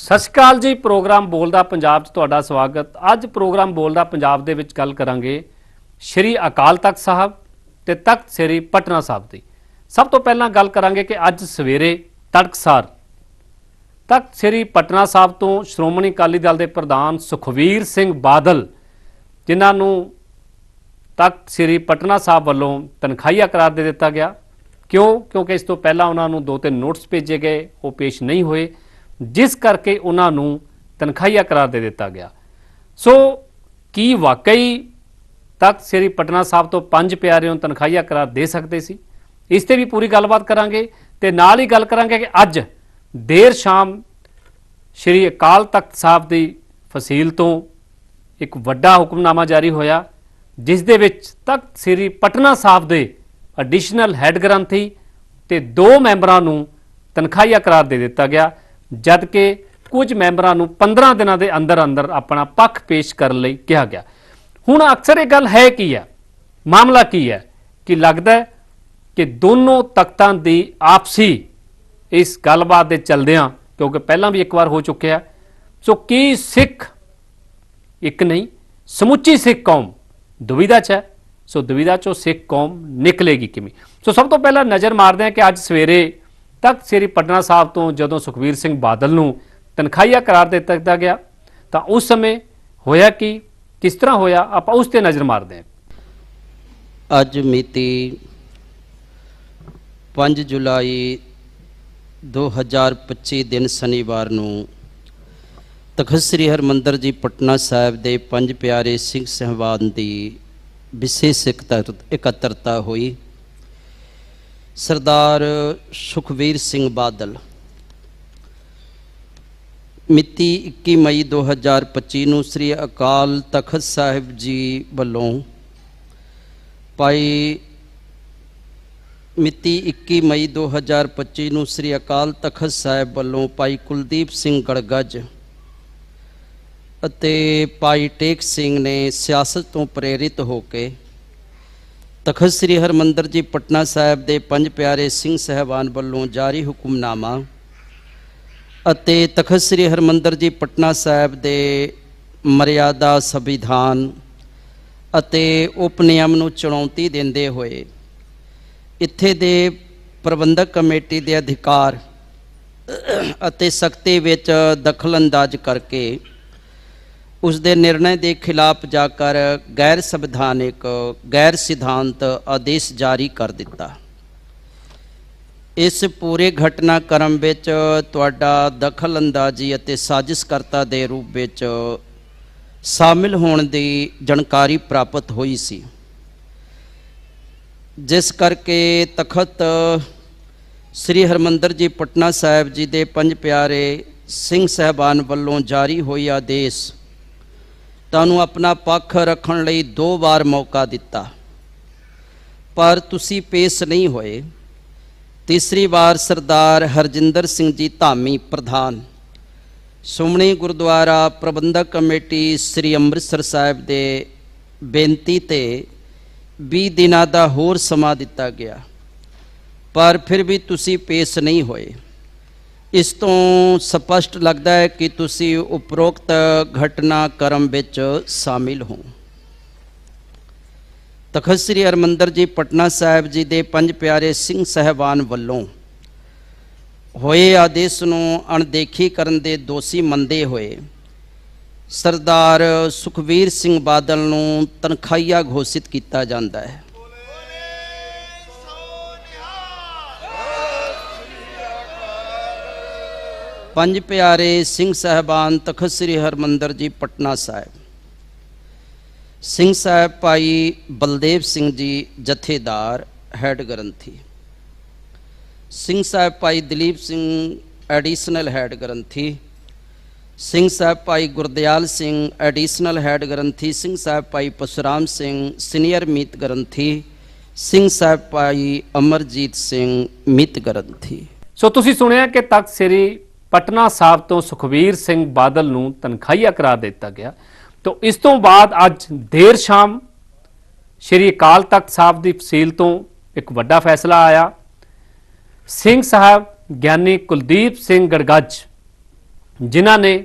ਸਤਿ ਸ਼੍ਰੀ ਅਕਾਲ ਜੀ, ਪ੍ਰੋਗਰਾਮ ਬੋਲਦਾ ਪੰਜਾਬ 'ਚ ਤੁਹਾਡਾ ਸਵਾਗਤ। ਅੱਜ ਪ੍ਰੋਗਰਾਮ ਬੋਲਦਾ ਪੰਜਾਬ ਦੇ ਵਿੱਚ ਗੱਲ ਕਰਾਂਗੇ ਸ਼੍ਰੀ ਅਕਾਲ ਤਖਤ ਸਾਹਿਬ ਤੇ ਤਖਤ ਸ੍ਰੀ ਪਟਨਾ ਸਾਹਿਬ ਦੀ। ਸਭ ਤੋਂ ਪਹਿਲਾਂ ਗੱਲ ਕਰਾਂਗੇ ਕਿ ਅੱਜ ਸਵੇਰੇ ਤੜਕਸਾਰ ਤਖਤ ਸ੍ਰੀ ਪਟਨਾ ਸਾਹਿਬ ਤੋਂ ਸ਼੍ਰੋਮਣੀ ਅਕਾਲੀ ਦਲ ਦੇ ਪ੍ਰਧਾਨ ਸੁਖਵੀਰ ਸਿੰਘ ਬਾਦਲ, ਜਿਨ੍ਹਾਂ ਨੂੰ ਤਖਤ ਸ੍ਰੀ ਪਟਨਾ ਸਾਹਿਬ ਵੱਲੋਂ ਤਨਖਾਹੀਆ ਕਰਾਰ ਦੇ ਦਿੱਤਾ ਗਿਆ। ਕਿਉਂ? ਕਿਉਂਕਿ ਇਸ ਤੋਂ ਪਹਿਲਾਂ ਉਹਨਾਂ ਨੂੰ ਦੋ ਤਿੰਨ ਨੋਟਿਸ ਭੇਜੇ ਗਏ, ਉਹ ਪੇਸ਼ ਨਹੀਂ ਹੋਏ। ਜਿਸ ਕਰਕੇ ਉਹਨਾਂ ਨੂੰ ਤਨਖਾਹੀਆ ਕਰਾਰ ਦੇ ਦਿੱਤਾ ਗਿਆ। ਸੋ ਕੀ ਵਾਕਈ ਤਖਤ ਸ੍ਰੀ ਪਟਨਾ ਸਾਹਿਬ ਤੋਂ ਪੰਜ ਪਿਆਰਿਆਂ ਨੂੰ ਤਨਖਾਹੀਆ ਕਰਾਰ ਦੇ ਸਕਦੇ ਸੀ? ਇਸ ਤੇ ਵੀ ਪੂਰੀ ਗੱਲਬਾਤ ਕਰਾਂਗੇ ਤੇ ਨਾਲ ਹੀ ਗੱਲ ਕਰਾਂਗੇ ਕਿ ਅੱਜ ਦੇਰ ਸ਼ਾਮ ਸ਼੍ਰੀ ਅਕਾਲ ਤਖਤ ਸਾਹਿਬ ਦੀ ਫਸੀਲ ਤੋਂ ਇੱਕ ਵੱਡਾ ਹੁਕਮਨਾਮਾ ਜਾਰੀ ਹੋਇਆ, ਜਿਸ ਦੇ ਵਿੱਚ ਤਖਤ ਸ੍ਰੀ ਪਟਨਾ ਸਾਹਿਬ ਦੇ ਐਡੀਸ਼ਨਲ ਹੈੱਡ ਗ੍ਰੰਥੀ ਤੇ ਦੋ ਮੈਂਬਰਾਂ ਨੂੰ ਤਨਖਾਹੀਆ ਕਰਾਰ ਦੇ ਦਿੱਤਾ ਗਿਆ। ਜਦ ਕਿ ਕੁਝ ਮੈਂਬਰਾਂ ਨੂੰ 15 ਦਿਨਾਂ ਦੇ ਅੰਦਰ ਅੰਦਰ ਆਪਣਾ ਪੱਖ ਪੇਸ਼ ਕਰਨ ਲਈ ਕਿਹਾ ਗਿਆ। ਹੁਣ ਅਕਸਰ ਇਹ ਗੱਲ ਹੈ ਕੀ ਹੈ? ਮਾਮਲਾ ਕੀ ਹੈ? ਕਿ ਲੱਗਦਾ ਹੈ ਕਿ ਦੋਨੋਂ ਤਖਤਾਂ ਦੀ ਆਪਸੀ ਇਸ ਗੱਲਬਾਤ ਦੇ ਚੱਲਦਿਆਂ, ਕਿਉਂਕਿ ਪਹਿਲਾਂ ਵੀ ਇੱਕ ਵਾਰ ਹੋ ਚੁੱਕਿਆ, ਸੋ ਕੀ ਸਿੱਖ ਇੱਕ ਨਹੀਂ, ਸਮੁੱਚੀ ਸਿੱਖ ਕੌਮ ਦੁਵਿਧਾ 'ਚ ਹੈ, ਸੋ ਦੁਵਿਧਾ 'ਚੋਂ ਸਿੱਖ ਕੌਮ ਨਿਕਲੇਗੀ ਕਿਵੇਂ? ਸੋ ਸਭ ਤੋਂ ਪਹਿਲਾਂ ਨਜ਼ਰ ਮਾਰਦੇ ਹਾਂ ਕਿ ਅੱਜ ਸਵੇਰੇ ਤਖਤ ਸ੍ਰੀ ਪਟਨਾ ਸਾਹਿਬ ਤੋਂ ਜਦੋਂ ਸੁਖਵੀਰ ਸਿੰਘ ਬਾਦਲ ਨੂੰ ਤਨਖਾਹੀਆ ਕਰਾਰ ਦੇ ਦਿੱਤਾ ਗਿਆ, ਤਾਂ ਉਸ ਸਮੇਂ ਹੋਇਆ ਕਿ, ਕਿਸ ਤਰ੍ਹਾਂ ਹੋਇਆ, ਆਪਾਂ ਉਸ ਤੇ ਨਜ਼ਰ ਮਾਰਦੇ ਹਾਂ। ਅੱਜ ਮਿਤੀ 5 ਜੁਲਾਈ 2025 ਦਿਨ ਸ਼ਨੀਵਾਰ ਨੂੰ ਤਖਤ ਸ੍ਰੀ ਹਰਮੰਦਰ ਜੀ ਪਟਨਾ ਸਾਹਿਬ ਦੇ ਪੰਜ ਪਿਆਰੇ ਸਿੰਘ ਸਹਿਬਾਨ ਦੀ ਵਿਸ਼ੇਸ਼ ਇਕੱਤਰਤਾ ਹੋਈ। ਸਰਦਾਰ ਸੁਖਵੀਰ ਸਿੰਘ ਬਾਦਲ। ਮਿਤੀ 21 ਮਈ 2025 ਨੂੰ ਸ੍ਰੀ ਅਕਾਲ ਤਖਤ ਸਾਹਿਬ ਜੀ ਵੱਲੋਂ ਭਾਈ ਮਿਤੀ 21 ਮਈ 2025 ਨੂੰ ਸ੍ਰੀ ਅਕਾਲ ਤਖਤ ਸਾਹਿਬ ਵੱਲੋਂ ਭਾਈ ਕੁਲਦੀਪ ਸਿੰਘ ਗੜਗੱਜ ਅਤੇ ਭਾਈ ਟੇਕ ਸਿੰਘ ਨੇ ਸਿਆਸਤ ਤੋਂ ਪ੍ਰੇਰਿਤ ਹੋ ਕੇ ਤਖਤ ਸ੍ਰੀ ਹਰਮੰਦਰ ਜੀ, ਪਟਨਾ ਸਾਹਿਬ ਦੇ ਪੰਜ ਪਿਆਰੇ ਸਿੰਘ ਸਹਿਬਾਨ ਵੱਲੋਂ ਜਾਰੀ ਹੁਕਮਨਾਮਾ ਅਤੇ ਤਖਤ ਸ੍ਰੀ ਹਰਮੰਦਰ ਜੀ, ਪਟਨਾ ਸਾਹਿਬ ਦੇ ਮਰਿਆਦਾ ਸੰਵਿਧਾਨ ਅਤੇ ਉਪਨਿਯਮ ਨੂੰ ਚੁਣੌਤੀ ਦਿੰਦੇ ਹੋਏ ਇੱਥੇ ਦੇ ਪ੍ਰਬੰਧਕ ਕਮੇਟੀ ਦੇ ਅਧਿਕਾਰ ਅਤੇ ਸਖਤੀ ਵਿੱਚ ਦਖਲਅੰਦਾਜ਼ ਕਰਕੇ ਉਸ ਦੇ ਨਿਰਣੇ ਦੇ ਖਿਲਾਫ ਜਾ ਕਰ ਗੈਰ ਸੰਵਿਧਾਨਿਕ, ਗੈਰ ਸਿਧਾਂਤ ਆਦੇਸ਼ ਜਾਰੀ ਕਰ ਦਿੱਤਾ। ਇਸ ਪੂਰੇ ਘਟਨਾਕ੍ਰਮ ਵਿੱਚ ਤੁਹਾਡਾ ਦਖਲਅੰਦਾਜ਼ੀ ਅਤੇ ਸਾਜ਼ਿਸ਼ਕਰਤਾ ਦੇ ਰੂਪ ਵਿੱਚ ਸ਼ਾਮਿਲ ਹੋਣ ਦੀ ਜਾਣਕਾਰੀ ਪ੍ਰਾਪਤ ਹੋਈ ਸੀ। ਜਿਸ ਕਰਕੇ ਤਖਤ ਸ੍ਰੀ ਹਰਮੰਦਰ ਜੀ, ਪਟਨਾ ਸਾਹਿਬ ਜੀ ਦੇ ਪੰਜ ਪਿਆਰੇ ਸਿੰਘ ਸਹਿਬਾਨ ਵੱਲੋਂ ਜਾਰੀ ਹੋਈ ਆਦੇਸ਼ ਤੁਹਾਨੂੰ ਆਪਣਾ ਪੱਖ ਰੱਖਣ ਲਈ ਦੋ ਵਾਰ ਮੌਕਾ ਦਿੱਤਾ। ਪਰ ਤੁਸੀਂ ਪੇਸ਼ ਨਹੀਂ ਹੋਏ। ਤੀਸਰੀ ਵਾਰ ਸਰਦਾਰ ਹਰਜਿੰਦਰ ਸਿੰਘ ਜੀ ਧਾਮੀ ਪ੍ਰਧਾਨ। ਸੁਮਣੀ ਗੁਰਦੁਆਰਾ ਪ੍ਰਬੰਧਕ ਕਮੇਟੀ ਸ੍ਰੀ ਅੰਮ੍ਰਿਤਸਰ ਸਾਹਿਬ ਦੇ ਬੇਨਤੀ ਤੇ 20 ਦਿਨਾਂ ਦਾ ਹੋਰ ਸਮਾਂ ਦਿੱਤਾ ਗਿਆ। ਪਰ ਫਿਰ ਵੀ ਤੁਸੀਂ ਪੇਸ਼ ਨਹੀਂ ਹੋਏ। ਇਸ ਤੋਂ ਸਪਸ਼ਟ ਲੱਗਦਾ ਹੈ ਕਿ ਤੁਸੀਂ ਉਪਰੋਕਤ ਘਟਨਾਕ੍ਰਮ ਵਿੱਚ ਸ਼ਾਮਿਲ ਹੋ। ਤਖਤ ਸ੍ਰੀ ਹਰਮੰਦਰ ਜੀ, ਪਟਨਾ ਸਾਹਿਬ ਜੀ ਦੇ ਪੰਜ ਪਿਆਰੇ ਸਿੰਘ ਸਹਿਬਾਨ ਵੱਲੋਂ ਹੋਏ ਆਦੇਸ਼ ਨੂੰ ਅਣਦੇਖੀ ਕਰਨ ਦੇ ਦੋਸ਼ੀ ਮੰਦੇ ਹੋਏ ਸਰਦਾਰ ਸੁਖਵੀਰ ਸਿੰਘ ਬਾਦਲ ਨੂੰ ਤਨਖਾਹੀਆ ਘੋਸ਼ਿਤ ਕੀਤਾ ਜਾਂਦਾ ਹੈ। ਪੰਜ ਪਿਆਰੇ ਸਿੰਘ ਸਹਿਬਾਨ ਤਖਤ ਸ੍ਰੀ ਹਰਮੰਦਰ ਜੀ, ਪਟਨਾ ਸਾਹਿਬ। ਸਿੰਘ ਸਾਹਿਬ ਭਾਈ ਬਲਦੇਵ ਸਿੰਘ ਜੀ ਜਥੇਦਾਰ, ਹੈੱਡ ਗ੍ਰੰਥੀ। ਸਿੰਘ ਸਾਹਿਬ ਭਾਈ ਦਲੀਪ ਸਿੰਘ, ਐਡੀਸ਼ਨਲ ਹੈੱਡ ਗ੍ਰੰਥੀ। ਸਿੰਘ ਸਾਹਿਬ ਭਾਈ ਗੁਰਦਿਆਲ ਸਿੰਘ, ਐਡੀਸ਼ਨਲ ਹੈੱਡ ਗ੍ਰੰਥੀ। ਸਿੰਘ ਸਾਹਿਬ ਭਾਈ ਪਰਸ਼ੁਰਾਮ ਸਿੰਘ, ਸੀਨੀਅਰ ਮੀਤ ਗ੍ਰੰਥੀ। ਸਿੰਘ ਸਾਹਿਬ ਭਾਈ ਅਮਰਜੀਤ ਸਿੰਘ, ਮੀਤ ਗ੍ਰੰਥੀ। ਸੋ ਤੁਸੀਂ ਸੁਣਿਆ ਕਿ ਤਖਤ ਸ੍ਰੀ ਪਟਨਾ ਸਾਹਿਬ ਤੋਂ ਸੁਖਵੀਰ ਸਿੰਘ ਬਾਦਲ ਨੂੰ ਤਨਖਾਹੀਆ ਕਰਾਰ ਦਿੱਤਾ ਗਿਆ। ਤੋਂ ਇਸ ਤੋਂ ਬਾਅਦ ਅੱਜ ਦੇਰ ਸ਼ਾਮ ਸ਼੍ਰੀ ਅਕਾਲ ਤਖਤ ਸਾਹਿਬ ਦੀ ਫਸੀਲ ਤੋਂ ਇੱਕ ਵੱਡਾ ਫੈਸਲਾ ਆਇਆ। ਸਿੰਘ ਸਾਹਿਬ ਗਿਆਨੀ ਕੁਲਦੀਪ ਸਿੰਘ ਗੜਗੱਜ, ਜਿਨ੍ਹਾਂ ਨੇ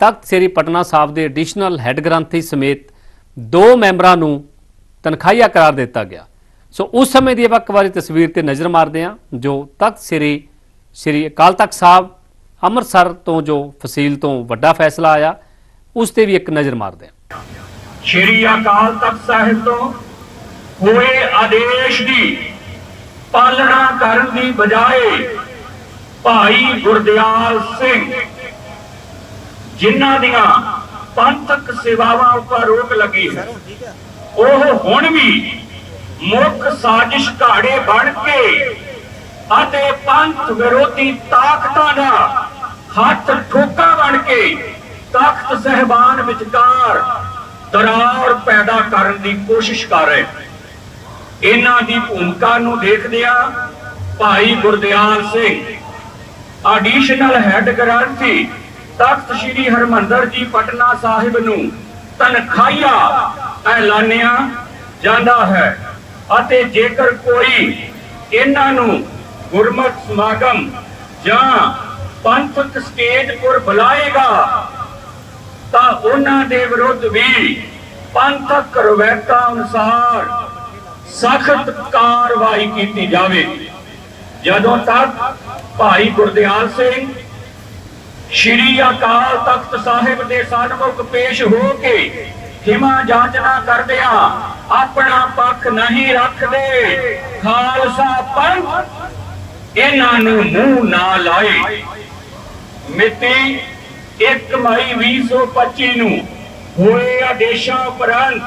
ਤਖਤ ਸ੍ਰੀ ਪਟਨਾ ਸਾਹਿਬ ਦੇ ਐਡੀਸ਼ਨਲ ਹੈੱਡ ਗ੍ਰੰਥੀ ਸਮੇਤ ਦੋ ਮੈਂਬਰਾਂ ਨੂੰ ਤਨਖਾਹੀਆ ਕਰਾਰ ਦਿੱਤਾ ਗਿਆ। ਸੋ ਉਸ ਸਮੇਂ ਦੀ ਆਪਾਂ ਇੱਕ ਵਾਰੀ ਤਸਵੀਰ ਤੇ ਨਜ਼ਰ ਮਾਰਦੇ ਹਾਂ, ਜੋ ਤਖਤ ਸ੍ਰੀ ਸ੍ਰੀ ਅਕਾਲ ਤਖਤ ਸਾਹਿਬ ਅੰਮ੍ਰਿਤਸਰ ਤੋਂ ਜੋ ਫਸੀਲ ਤੋਂ ਵੱਡਾ ਫੈਸਲਾ ਆਇਆ, ਉਸ ਤੇ ਵੀ ਇੱਕ ਨਜ਼ਰ ਮਾਰਦੇ ਹਾਂ। ਸ਼੍ਰੀ ਅਕਾਲ ਤਖਤ ਸਾਹਿਬ ਤੋਂ ਹੋਏ ਆਦੇਸ਼ ਦੀ ਪਾਲਣਾ ਕਰਨ ਦੀ ਬਜਾਏ ਭਾਈ ਗੁਰਦਿਆਲ ਸਿੰਘ ਜਿਨ੍ਹਾਂ ਦੀਆਂ ਪੰਥਕ ਸੇਵਾਵਾਂ ਉੱਪਰ ਰੋਕ ਲੱਗੀ ਹੈ, ਉਹ ਹੁਣ ਵੀ ਮੁੱਖ ਸਾਜ਼ਿਸ਼ ਘਾੜੇ ਬਣ ਕੇ ਅਤੇ ਪੰਥ ਵਿਰੋਧੀ ਤਾਕਤਾਂ ਦਾ ਹੱਥ ਠੋਕਾ ਬਣ ਕੇ ਤਖਤ ਸਹਿਬਾਨ ਵਿਚਕਾਰ ਦਰਾਰ ਪੈਦਾ ਕਰਨ ਦੀ ਕੋਸ਼ਿਸ਼ ਕਰ ਰਹੇ ਇਹਨਾਂ ਦੀ ਭੂਮਿਕਾ ਨੂੰ ਦੇਖਦਿਆਂ ਭਾਈ ਗੁਰਦਿਆਲ ਸਿੰਘ ਐਡੀਸ਼ਨਲ ਹੈੱਡ ਗ੍ਰੰਥੀ ਤਖਤ ਸ੍ਰੀ ਹਰਮੰਦਰ ਜੀ ਪਟਨਾ ਸਾਹਿਬ ਨੂੰ ਤਨਖਾਹੀਆ ਐਲਾਨਿਆ ਜਾਂਦਾ ਹੈ ਅਤੇ ਜੇਕਰ ਕੋਈ ਇਹਨਾਂ ਨੂੰ ਗੁਰਮਤ ਸਮਾਗਮ ਜਾਂ ਪੰਥਕ ਸਟੇਜ ਪਰ ਬੁਲਾਏਗਾ, ਤਾਂ ਉਹਨਾਂ ਦੇ ਵਿਰੁੱਧ ਵੀ ਪੰਥਕ ਰਵੈਤਾਂ ਅਨੁਸਾਰ ਸਖਤ ਕਾਰਵਾਈ ਕੀਤੀ ਜਾਵੇ। ਜਦੋਂ ਤੱਕ ਭਾਈ ਗੁਰਦਿਆਲ ਸਿੰਘ ਸ਼੍ਰੀ ਅਕਾਲ ਤਖਤ ਸਾਹਿਬ ਦੇ ਸਨਮੁਖ ਪੇਸ਼ ਹੋ ਕੇ ਹਿਮਾ ਜਾਂਚਨਾ ਕਰਦਿਆਂ ਆਪਣਾ ਪੱਖ ਨਹੀਂ ਰੱਖਦੇ, ਖਾਲਸਾ ਪੰਥ ਇਹਨਾਂ ਨੂੰ ਮੂੰਹ ਨਾ ਲਾਏ। ਮਿਤੀ 1 ਮਈ 2025 ਨੂੰ ਹੋਏ ਆਦੇਸ਼ਾਂ ਉਪਰੰਤ।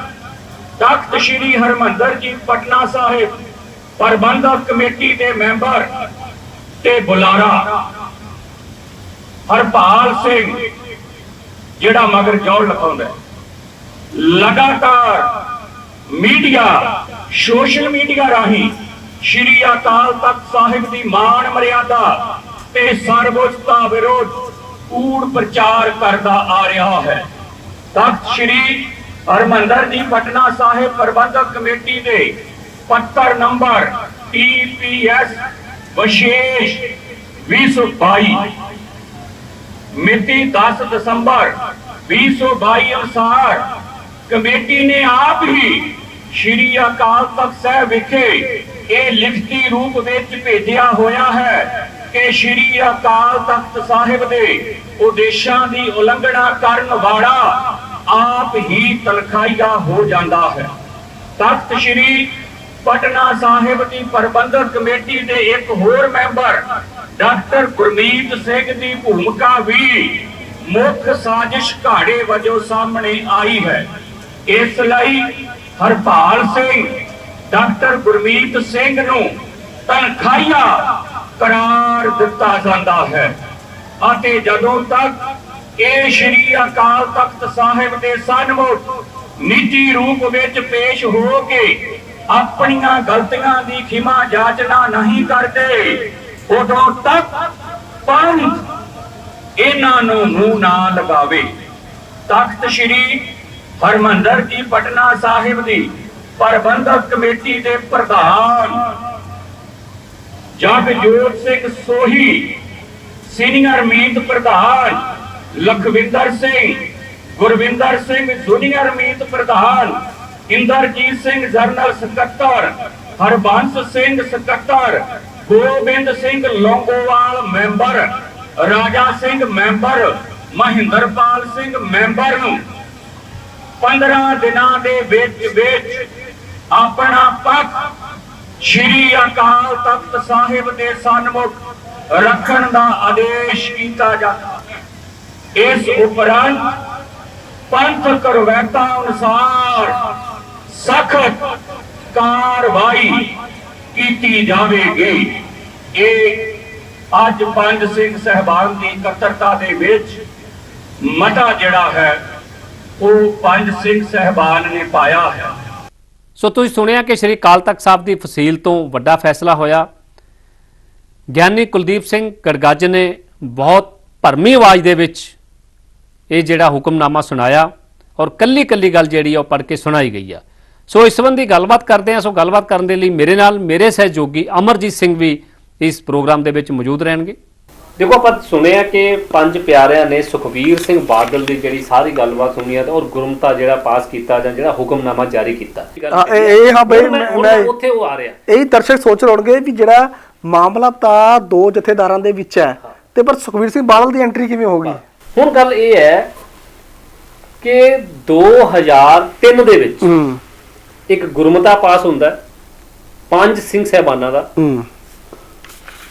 ਤਖਤ ਸ੍ਰੀ ਹਰਮੰਦਰ ਜੀ, ਪਟਨਾ ਸਾਹਿਬ, ਪ੍ਰਬੰਧਕ ਕਮੇਟੀ ਦੇ ਮੈਂਬਰ ਤੇ ਬੁਲਾਰਾ। ਹਰਪਾਲ ਸਿੰਘ, ਜਿਹੜਾ ਮਗਰ ਜੌੜ ਲਿਖਾਉਂਦਾ ਲਗਾਤਾਰ ਮੀਡੀਆ, ਸੋਸ਼ਲ ਮੀਡੀਆ ਰਾਹੀਂ ਸ਼੍ਰੀ ਅਕਾਲ ਤਖਤ ਸਾਹਿਬ ਦੀ ਮਾਣ ਮਰਿਆਦਾ ਤੇ ਸਰਵਉੱਚਤਾ ਵਿਰੋਧ ਕੂੜ ਪ੍ਰਚਾਰ ਕਰਦਾ ਆ ਰਿਹਾ ਹੈ। ਤਖਤ ਸ਼੍ਰੀ ਹਰਮੰਦਰ ਜੀ ਪਟਨਾ ਸਾਹਿਬ ਪ੍ਰਬੰਧਕ ਕਮੇਟੀ ਦੇ ਪੱਤਰ ਨੰਬਰ TPS ਵਿਸ਼ੇਸ਼ 2022 ਮਿਤੀ 10 ਦਸੰਬਰ 2022 ਅਨੁਸਾਰ ਕਮੇਟੀ ਨੇ ਆਪ ਹੀ ਸ਼੍ਰੀ ਅਕਾਲ ਤਖਤ ਸਾਹਿਬ ਵਿਖੇ ਇਹ ਲਿਖਤੀ ਰੂਪ ਵਿੱਚ ਭੇਜਿਆ ਹੋਇਆ ਹੈ। ਕਿ ਸ਼੍ਰੀ ਅਕਾਲ ਤਖਤ ਸਾਹਿਬ ਦੇ ਉਦੇਸ਼ਾਂ ਦੀ ਉਲੰਘਣਾ ਕਰਨ ਵਾਲਾ ਆਪ ਹੀ ਤਨਖਾਹੀਆ ਹੋ ਜਾਂਦਾ ਹੈ। ਤਖਤ ਸ਼੍ਰੀ ਪਟਨਾ ਸਾਹਿਬ ਦੀ ਪ੍ਰਬੰਧਕ ਕਮੇਟੀ ਦੇ ਇੱਕ ਹੋਰ ਮੈਂਬਰ ਡਾਕਟਰ ਗੁਰਮੀਤ ਸਿੰਘ ਦੀ ਭੂਮਿਕਾ ਵੀ ਮੁੱਖ ਸਾਜ਼ਿਸ਼ ਘਾੜੇ ਵਜੋਂ ਸਾਹਮਣੇ ਆਈ ਹੈ। ਇਸ ਲਈ ਹਰਪਾਲ ਸਿੰਘ, ਡਾਕਟਰ ਗੁਰਮੀਤ ਸਿੰਘ ਨੂੰ ਤਨਖਾਹੀਆ ਕਰਾਰ ਦਿੱਤਾ ਜਾਂਦਾ ਹੈ। ਅਤੇ ਜਦੋਂ ਤੱਕ ਇਹ ਸ਼੍ਰੀ ਅਕਾਲ ਤਖਤ ਸਾਹਿਬ ਦੇ ਸਨਮੁਖ ਨਿੱਜੀ ਰੂਪ ਵਿੱਚ ਪੇਸ਼ ਹੋ ਕੇ ਆਪਣੀਆਂ ਗਲਤੀਆਂ ਦੀ ਖਿਮਾ ਜਾਚਨਾ ਨਹੀਂ ਕਰਦੇ, ਉਦੋਂ ਤੱਕ ਪੰਥ ਇਹਨਾਂ ਨੂੰ ਮੂੰਹ ਨਾ ਲਗਾਵੇ। ਤਖਤ ਸ੍ਰੀ ਹਰਮੰਦਰ ਜੀ ਪਟਨਾ ਸਾਹਿਬ ਦੀ ਪ੍ਰਬੰਧਕ ਕਮੇਟੀ ਦੇ ਪ੍ਰਧਾਨ ਜਗਜੋਤ ਸਿੰਘ ਸੋਹੀ, ਸੀਨੀਅਰ ਮੀਤ ਪ੍ਰਧਾਨ ਲਖਵਿੰਦਰ ਸਿੰਘ, ਗੁਰਵਿੰਦਰ ਸਿੰਘ ਜੂਨੀਅਰ ਮੀਤ ਪ੍ਰਧਾਨ, ਇੰਦਰਜੀਤ ਸਿੰਘ ਜਰਨਲ ਸਕੱਤਰ, ਹਰਬੰਸ ਸਿੰਘ ਸਕੱਤਰ, Gobind Singh Longowal member, Raja Singh member, Mahinderpal Singh member ਨੂੰ 15 ਦਿਨਾਂ ਦੇ ਵਿੱਚ ਵਿੱਚ ਆਪਣਾ ਪੱਖ ਸ਼੍ਰੀ ਅਕਾਲ ਤਖਤ ਸਾਹਿਬ ਦੇ ਸਨਮੁਖ ਰੱਖਣ ਦਾ ਆਦੇਸ਼ ਕੀਤਾ ਜਾਂਦਾ ਇਸ ਉਪਰੰਤ ਪੰਥਕ ਰਵੈਤਾਂ ਅਨੁਸਾਰ ਸਖਤ ਕਾਰਵਾਈ ਕੀਤੀ ਜਾਵੇਗੀ। ਇਹ ਅੱਜ ਪੰਜ ਸਿੰਘ ਸਹਿਬਾਨ ਦੀ ਇਕੱਤਰਤਾ ਦੇ ਵਿੱਚ ਮਤਾ ਜਿਹੜਾ ਹੈ, ਉਹ ਪੰਜ ਸਿੰਘ ਸਹਿਬਾਨ ਨੇ ਪਾਇਆ ਹੈ। ਸੋ ਤੁਸੀਂ ਸੁਣਿਆ ਕਿ ਸ਼੍ਰੀ ਅਕਾਲ ਤਖਤ ਸਾਹਿਬ ਦੀ ਫਸੀਲ ਤੋਂ ਵੱਡਾ ਫੈਸਲਾ ਹੋਇਆ। ਗਿਆਨੀ ਕੁਲਦੀਪ ਸਿੰਘ ਗੜਗੱਜ ਨੇ ਬਹੁਤ ਭਰਮੀ ਆਵਾਜ਼ ਦੇ ਵਿੱਚ ਇਹ ਜਿਹੜਾ ਹੁਕਮਨਾਮਾ ਸੁਣਾਇਆ ਔਰ ਕੱਲੀ ਕੱਲੀ ਗੱਲ ਜਿਹੜੀ ਆ ਉਹ ਪੜ੍ਹ ਕੇ ਸੁਣਾਈ ਗਈ ਆ। ਸੋ ਇਸ ਸੰਬੰਧੀ ਗੱਲਬਾਤ ਕਰਦੇ ਹਾਂ ਸੋ ਗੱਲਬਾਤ ਕਰਨ ਦੇ ਲਈ ਮੇਰੇ ਨਾਲ ਮੇਰੇ ਸਹਿਯੋਗੀ ਅਮਰਜੀਤ ਸਿੰਘ ਵੀ ਇਸ ਪ੍ਰੋਗਰਾਮ ਦੇ ਵਿੱਚ ਮੌਜੂਦ ਰਹਿਣਗੇ। ਦੇਖੋ ਆਪਾਂ ਸੁਣਿਆ ਕਿ ਪੰਜ ਪਿਆਰਿਆਂ ਨੇ ਸੁਖਬੀਰ ਸਿੰਘ ਬਾਦਲ ਦੀ ਜਿਹੜੀ ਸਾਰੀ ਗੱਲਬਾਤ ਸੁਣੀ ਹੈ ਤੇ ਔਰ ਗੁਰਮਤਾ ਜਿਹੜਾ ਪਾਸ ਕੀਤਾ ਜਾਂ ਜਿਹੜਾ ਹੁਕਮਨਾਮਾ ਜਾਰੀ ਕੀਤਾ। ਹਾਂ, ਇਹ- ਇਹ ਹਾਂ ਬਈ ਹੁਣ ਮੈਂ- ਹੁਣ ਮੈਂ- ਉੱਥੇ ਉਹ ਆ ਰਿਹਾ। ਇਹੀ ਦਰਸ਼ਕ ਸੋਚ ਰਹਣਗੇ ਵੀ ਜਿਹੜਾ ਮਾਮਲਾ ਤਾਂ ਦੋ ਜਥੇਦਾਰਾਂ ਦੇ ਵਿੱਚ ਹੈ ਤੇ ਪਰ ਸੁਖਵੀਰ ਸਿੰਘ ਬਾਦਲ ਦੀ ਐਂਟਰੀ ਕਿਵੇਂ ਹੋ ਗਈ? ਹੁਣ ਗੱਲ ਇਹ ਹੈ ਕਿ 2003 ਦੇ ਵਿੱਚ ਹੂੰ। ਇੱਕ ਗੁਰਮਤਾ ਪਾਸ ਹੁੰਦਾ ਹੈ, ਪੰਜ ਸਿੰਘ ਸਹਿਬਾਨਾਂ ਦਾ ਹੂੰ।